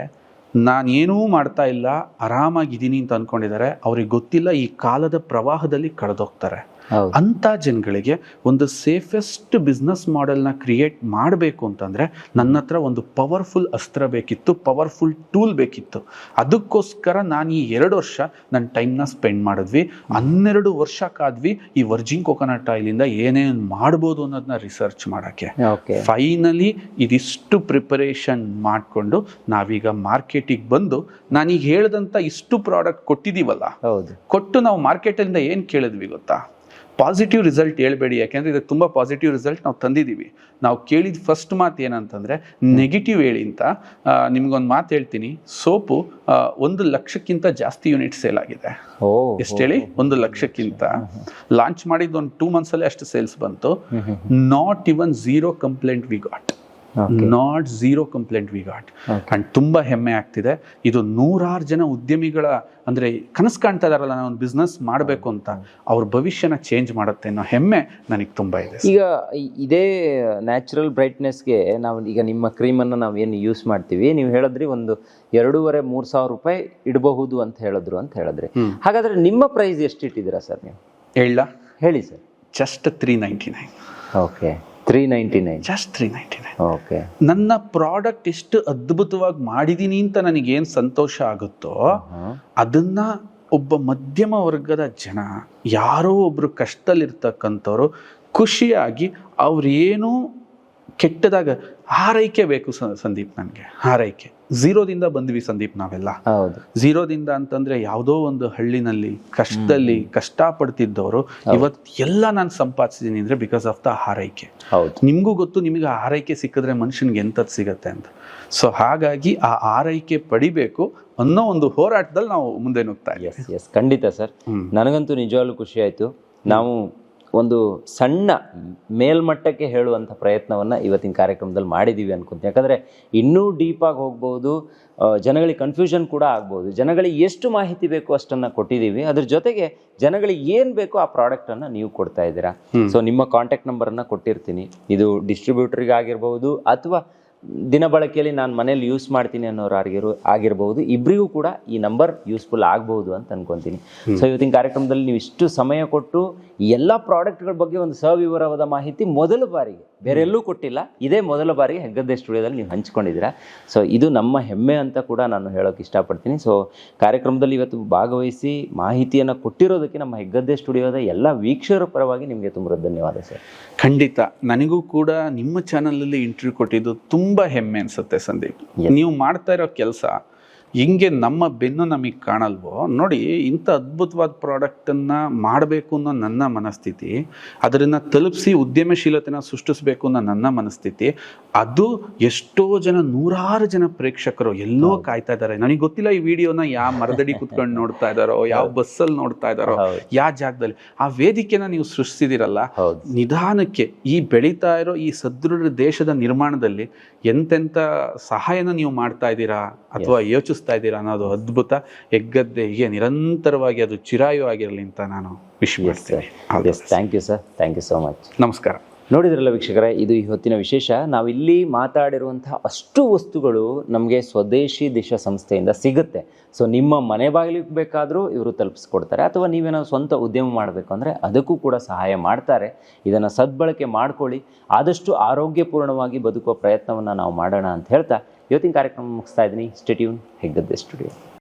ನಾನೇನೂ ಮಾಡ್ತಾ ಇಲ್ಲ ಆರಾಮಾಗಿದ್ದೀನಿ ಅಂತ ಅಂದ್ಕೊಂಡಿದ್ದಾರೆ ಅವ್ರಿಗೆ ಗೊತ್ತಿಲ್ಲ ಈ ಕಾಲದ ಪ್ರವಾಹದಲ್ಲಿ ಕಳೆದೋಗ್ತಾರೆ. ಅಂಥ ಜನಗಳಿಗೆ ಒಂದು ಸೇಫೆಸ್ಟ್ ಬಿಸ್ನೆಸ್ ಮಾಡೆಲ್ನ ಕ್ರಿಯೇಟ್ ಮಾಡಬೇಕು ಅಂತಂದರೆ ನನ್ನ ಹತ್ರ ಒಂದು ಪವರ್ಫುಲ್ ಅಸ್ತ್ರ ಬೇಕಿತ್ತು ಪವರ್ಫುಲ್ ಟೂಲ್ ಬೇಕಿತ್ತು. ಅದಕ್ಕೋಸ್ಕರ ನಾನು ಈ ಎರಡು ವರ್ಷ ನನ್ನ ಟೈಮ್ನ ಸ್ಪೆಂಡ್ ಮಾಡಿದ್ವಿ. ಹನ್ನೆರಡು ವರ್ಷ ಕಾದ್ವಿ ಈ ವರ್ಜಿನ್ ಕೋಕೋನಟ್ ಆಯಿಲಿಂದ ಏನೇನು ಮಾಡ್ಬೋದು ಅನ್ನೋದನ್ನ ರಿಸರ್ಚ್ ಮಾಡೋಕ್ಕೆ. ಓಕೆ. ಫೈನಲಿ ಇದಿಷ್ಟು ಪ್ರಿಪರೇಷನ್ ಮಾಡಿಕೊಂಡು ನಾವೀಗ ಮಾರ್ಕೆಟಿಗೆ ಬಂದು ನಾನೀಗ ಹೇಳ್ದಂಥ ಇಷ್ಟು ಪ್ರಾಡಕ್ಟ್ ಕೊಟ್ಟಿದ್ದೀವಲ್ಲ? ಹೌದು. ಕೊಟ್ಟು ನಾವು ಮಾರ್ಕೆಟಲ್ಲಿಂದ ಏನು ಕೇಳಿದ್ವಿ ಗೊತ್ತಾ? ಪಾಸಿಟಿವ್ ರಿಸಲ್ಟ್ ಹೇಳಬೇಡಿ. ಯಾಕೆಂದರೆ ಇದಕ್ಕೆ ತುಂಬ ಪಾಸಿಟಿವ್ ರಿಸಲ್ಟ್ ನಾವು ತಂದಿದ್ದೀವಿ. ನಾವು ಕೇಳಿದ ಫಸ್ಟ್ ಮಾತು ಏನಂತಂದರೆ ನೆಗೆಟಿವ್ ಹೇಳಿ ಅಂತ. ನಿಮ್ಗೊಂದು ಮಾತು ಹೇಳ್ತೀನಿ. ಸೋಪು ಒಂದು ಲಕ್ಷಕ್ಕಿಂತ ಜಾಸ್ತಿ ಯೂನಿಟ್ ಸೇಲ್ ಆಗಿದೆ. ಎಷ್ಟು ಹೇಳಿ? ಒಂದು ಲಕ್ಷಕ್ಕಿಂತ. ಲಾಂಚ್ ಮಾಡಿದ ಒಂದು ಟೂ ಮಂತ್ಸಲ್ಲೇ ಅಷ್ಟು ಸೇಲ್ಸ್ ಬಂತು. Not even zero complaint we got. Not zero complaint we got. And ತುಂಬಾ ಹೆಮ್ಮೆ ಆಗ್ತಿದೆ. ಇದು ನೂರಾರು ಜನ ಉದ್ಯಮಿಗಳ ಅಂದ್ರೆ ಕನಸು ಕಾಣ್ತಾ ಇದಾರಲ್ಲ ನಾನು ಒಂದು ಬಿಸ್ನೆಸ್ ಮಾಡಬೇಕು ಅಂತ. ಅವ್ರ ಭವಿಷ್ಯನ ಚೇಂಜ್ ಮಾಡುತ್ತೆ ಅನ್ನೋ ಹೆಮ್ಮೆ ನನಗೆ ತುಂಬಾ ಇದೆ ಈಗ ಇದೇ ನ್ಯಾಚುರಲ್ ಬ್ರೈಟ್ನೆಸ್ಗೆ ನಾವು ಈಗ ನಿಮ್ಮ ಕ್ರೀಮನ್ನು ನಾವು ಏನು ಯೂಸ್ ಮಾಡ್ತೀವಿ? ನೀವು ಹೇಳಿದ್ರಿ ಒಂದು ಎರಡೂವರೆ ಮೂರು ಸಾವಿರ ರೂಪಾಯಿ ಇಡಬಹುದು ಅಂತ ಹೇಳಿದ್ರು ಅಂತ ಹೇಳಿದ್ರಿ. ಹಾಗಾದ್ರೆ ನಿಮ್ಮ ಪ್ರೈಸ್ ಎಷ್ಟು ಇಟ್ಟಿದ್ದೀರಾ ಸರ್ ನೀವು? ಹೇಳ. ಹೇಳಿ sir. Just three ninety nine okay three ninety nine just three ninety nine okay ನನ್ನ ಪ್ರಾಡಕ್ಟ್ ಎಷ್ಟು ಅದ್ಭುತವಾಗಿ ಮಾಡಿದ್ದೀನಿ ಅಂತ ನನಗೇನು ಸಂತೋಷ ಆಗುತ್ತೋ ಅದನ್ನ ಒಬ್ಬ ಮಧ್ಯಮ ವರ್ಗದ ಜನ ಯಾರೋ ಒಬ್ಬರು ಕಷ್ಟದಲ್ಲಿರ್ತಕ್ಕಂಥವ್ರು ಖುಷಿಯಾಗಿ ಅವ್ರೇನು ಕೆಟ್ಟದಾಗ ಹಾರೈಕೆ ಬೇಕು ಸಂದೀಪ್ ನನಗೆ. ಆರೈಕೆ ಝೀರೋದಿಂದ ಬಂದ್ವಿ ಸಂದೀಪ್ ನಾವೆಲ್ಲ. ಹೌದು. ಝೀರೋದಿಂದ ಅಂತಂದ್ರೆ ಯಾವುದೋ ಒಂದು ಹಳ್ಳಿನಲ್ಲಿ ಕಷ್ಟದಲ್ಲಿ ಕಷ್ಟಪಡ್ತಿದ್ದವರು ಇವತ್ತು ಎಲ್ಲ ನಾನು ಸಂಪಾದಿಸಿದೀನಿ ಅಂದ್ರೆ ಬಿಕಾಸ್ ಆಫ್ ದ ಆರೈಕೆ ಹೌದು. ನಿಮಗೂ ಗೊತ್ತು ನಿಮಗೆ ಆರೈಕೆ ಸಿಕ್ಕಿದ್ರೆ ಮನುಷ್ಯನಿಗೆ ಎಂಥದ್ದು ಸಿಗತ್ತೆ ಅಂತ. ಸೊ ಹಾಗಾಗಿ ಆ ಆರೈಕೆ ಪಡಿಬೇಕು ಅನ್ನೋ ಒಂದು ಹೋರಾಟದಲ್ಲಿ ನಾವು ಮುಂದೆ ನುಗ್ತಾ ಇದ್ದೀವಿ. ಖಂಡಿತ ಸರ್. ಹ್ಮ್. ನನಗಂತೂ ನಿಜವಾಗ್ಲೂ ಖುಷಿ ಆಯ್ತು. ನಾವು ಒಂದು ಸಣ್ಣ ಮೇಲ್ಮಟ್ಟಕ್ಕೆ ಹೇಳುವಂಥ ಪ್ರಯತ್ನವನ್ನು ಇವತ್ತಿನ ಕಾರ್ಯಕ್ರಮದಲ್ಲಿ ಮಾಡಿದ್ದೀವಿ ಅನ್ಕೊಂತೀನಿ. ಯಾಕಂದರೆ ಇನ್ನೂ ಡೀಪಾಗಿ ಹೋಗ್ಬೋದು ಜನಗಳಿಗೆ ಕನ್ಫ್ಯೂಷನ್ ಕೂಡ ಆಗ್ಬೋದು. ಜನಗಳಿಗೆ ಎಷ್ಟು ಮಾಹಿತಿ ಬೇಕು ಅಷ್ಟನ್ನು ಕೊಟ್ಟಿದ್ದೀವಿ ಅದ್ರ ಜೊತೆಗೆ ಜನಗಳಿಗೆ ಏನು ಬೇಕೋ ಆ ಪ್ರಾಡಕ್ಟನ್ನು ನೀವು ಕೊಡ್ತಾ ಇದ್ದೀರಾ. ಸೊ ನಿಮ್ಮ ಕಾಂಟ್ಯಾಕ್ಟ್ ನಂಬರನ್ನು ಕೊಟ್ಟಿರ್ತೀನಿ. ಇದು ಡಿಸ್ಟ್ರಿಬ್ಯೂಟ್ರಿಗೆ ಆಗಿರ್ಬೋದು ಅಥವಾ ದಿನ ಬಳಕೆಯಲ್ಲಿ ನಾನು ಮನೇಲಿ ಯೂಸ್ ಮಾಡ್ತೀನಿ ಅನ್ನೋರು ಆಗಿರೋ ಆಗಿರ್ಬೋದು ಇಬ್ಬರಿಗೂ ಕೂಡ ಈ ನಂಬರ್ ಯೂಸ್ಫುಲ್ ಆಗ್ಬೋದು ಅಂತ ಅನ್ಕೊಂತೀನಿ. ಸೊ ಇವತ್ತಿನ ಕಾರ್ಯಕ್ರಮದಲ್ಲಿ ನೀವು ಇಷ್ಟು ಸಮಯ ಕೊಟ್ಟು ಎಲ್ಲ ಪ್ರಾಡಕ್ಟ್ಗಳ ಬಗ್ಗೆ ಒಂದು ಸವಿವರವಾದ ಮಾಹಿತಿ ಮೊದಲ ಬಾರಿಗೆ ಬೇರೆಲ್ಲೂ ಕೊಟ್ಟಿಲ್ಲ ಇದೇ ಮೊದಲ ಬಾರಿಗೆ ಹೆಗ್ಗದ್ದೆ ಸ್ಟುಡಿಯೋದಲ್ಲಿ ನೀವು ಹಂಚ್ಕೊಂಡಿದ್ದೀರಾ. ಸೊ ಇದು ನಮ್ಮ ಹೆಮ್ಮೆ ಅಂತ ಕೂಡ ನಾನು ಹೇಳೋಕೆ ಇಷ್ಟಪಡ್ತೀನಿ. ಸೊ ಕಾರ್ಯಕ್ರಮದಲ್ಲಿ ಇವತ್ತು ಭಾಗವಹಿಸಿ ಮಾಹಿತಿಯನ್ನು ಕೊಟ್ಟಿರೋದಕ್ಕೆ ನಮ್ಮ ಹೆಗ್ಗದ್ದೆ ಸ್ಟುಡಿಯೋದ ಎಲ್ಲ ವೀಕ್ಷಕರ ಪರವಾಗಿ ನಿಮಗೆ ತುಂಬ ಧನ್ಯವಾದ ಸರ್. ಖಂಡಿತ. ನನಗೂ ಕೂಡ ನಿಮ್ಮ ಚಾನಲಲ್ಲಿ ಇಂಟರ್ವ್ಯೂ ಕೊಟ್ಟಿದ್ದು ತುಂಬಾ ಹೆಮ್ಮೆ ಅನಿಸುತ್ತೆ ಸಂದೀಪ್. ನೀವು ಮಾಡ್ತಾ ಇರೋ ಕೆಲಸ ಹಿಂಗೆ ನಮ್ಮ ಬೆನ್ನು ನಮಗೆ ಕಾಣಲ್ವೋ ನೋಡಿ ಇಂಥ ಅದ್ಭುತವಾದ ಪ್ರಾಡಕ್ಟನ್ನು ಮಾಡಬೇಕು ಅನ್ನೋ ನನ್ನ ಮನಸ್ಥಿತಿ ಅದನ್ನು ತಲುಪಿಸಿ ಉದ್ಯಮಶೀಲತೆನ ಸೃಷ್ಟಿಸಬೇಕು ಅನ್ನೋ ನನ್ನ ಮನಸ್ಥಿತಿ ಅದು ಎಷ್ಟೋ ಜನ ನೂರಾರು ಜನ ಪ್ರೇಕ್ಷಕರು ಎಲ್ಲೋ ಕಾಯ್ತಾ ಇದ್ದಾರೆ. ನನಗೆ ಗೊತ್ತಿಲ್ಲ ಈ ವಿಡಿಯೋನ ಯಾವ ಮರದಡಿ ಕುತ್ಕೊಂಡು ನೋಡ್ತಾ ಇದ್ದಾರೋ ಯಾವ ಬಸ್ಸಲ್ಲಿ ನೋಡ್ತಾ ಇದ್ದಾರೋ ಯಾವ ಜಾಗದಲ್ಲಿ. ಆ ವೇದಿಕೆನ ನೀವು ಸೃಷ್ಟಿಸಿದಿರಲ್ಲ ನಿಧಾನಕ್ಕೆ ಈ ಬೆಳೀತಾ ಇರೋ ಈ ಸದೃಢ ದೇಶದ ನಿರ್ಮಾಣದಲ್ಲಿ ಎಂತೆಂಥ ಸಹಾಯನ ನೀವು ಮಾಡ್ತಾ ಇದ್ದೀರಾ ಅಥವಾ ಯೋಚಿಸ್ತಾ ಇದ್ದೀರಾ ಅನ್ನೋದು ಅದ್ಭುತ. ಹೆಗ್ಗದ್ದೆ ಹೀಗೆ ನಿರಂತರವಾಗಿ ಅದು ಚಿರಾಯು ಆಗಿರಲಿ ಅಂತ ನಾನು ವಿಶ್ ಮಾಡ್ತೇನೆ. Thank you sir thank you so much ನಮಸ್ಕಾರ. ನೋಡಿದ್ರಲ್ಲ ವೀಕ್ಷಕರೇ ಇದು ಇವತ್ತಿನ ವಿಶೇಷ. ನಾವಿಲ್ಲಿ ಮಾತಾಡಿರುವಂತಹ ಅಷ್ಟು ವಸ್ತುಗಳು ನಮಗೆ ಸ್ವದೇಶಿ ದಿಶಾ ಸಂಸ್ಥೆಯಿಂದ ಸಿಗುತ್ತೆ. ಸೊ ನಿಮ್ಮ ಮನೆ ಬಾಗಿಲಿಗೆ ಬೇಕಾದರೂ ಇವರು ತಲುಪಿಸ್ಕೊಡ್ತಾರೆ. ಅಥವಾ ನೀವೇನೋ ಸ್ವಂತ ಉದ್ಯಮ ಮಾಡಬೇಕು ಅಂದರೆ ಅದಕ್ಕೂ ಕೂಡ ಸಹಾಯ ಮಾಡ್ತಾರೆ. ಇದನ್ನು ಸದ್ಬಳಕೆ ಮಾಡ್ಕೊಳ್ಳಿ. ಆದಷ್ಟು ಆರೋಗ್ಯಪೂರ್ಣವಾಗಿ ಬದುಕುವ ಪ್ರಯತ್ನವನ್ನು ನಾವು ಮಾಡೋಣ ಅಂತ ಹೇಳ್ತಾ ಇವತ್ತಿನ ಕಾರ್ಯಕ್ರಮ ಮುಗಿಸ್ತಾ ಇದ್ದೀನಿ ಸ್ಟೇಟ್ಯೂನ್ ಹೆಗ್ಗದ್ದೆ ಸ್ಟುಡಿಯೋ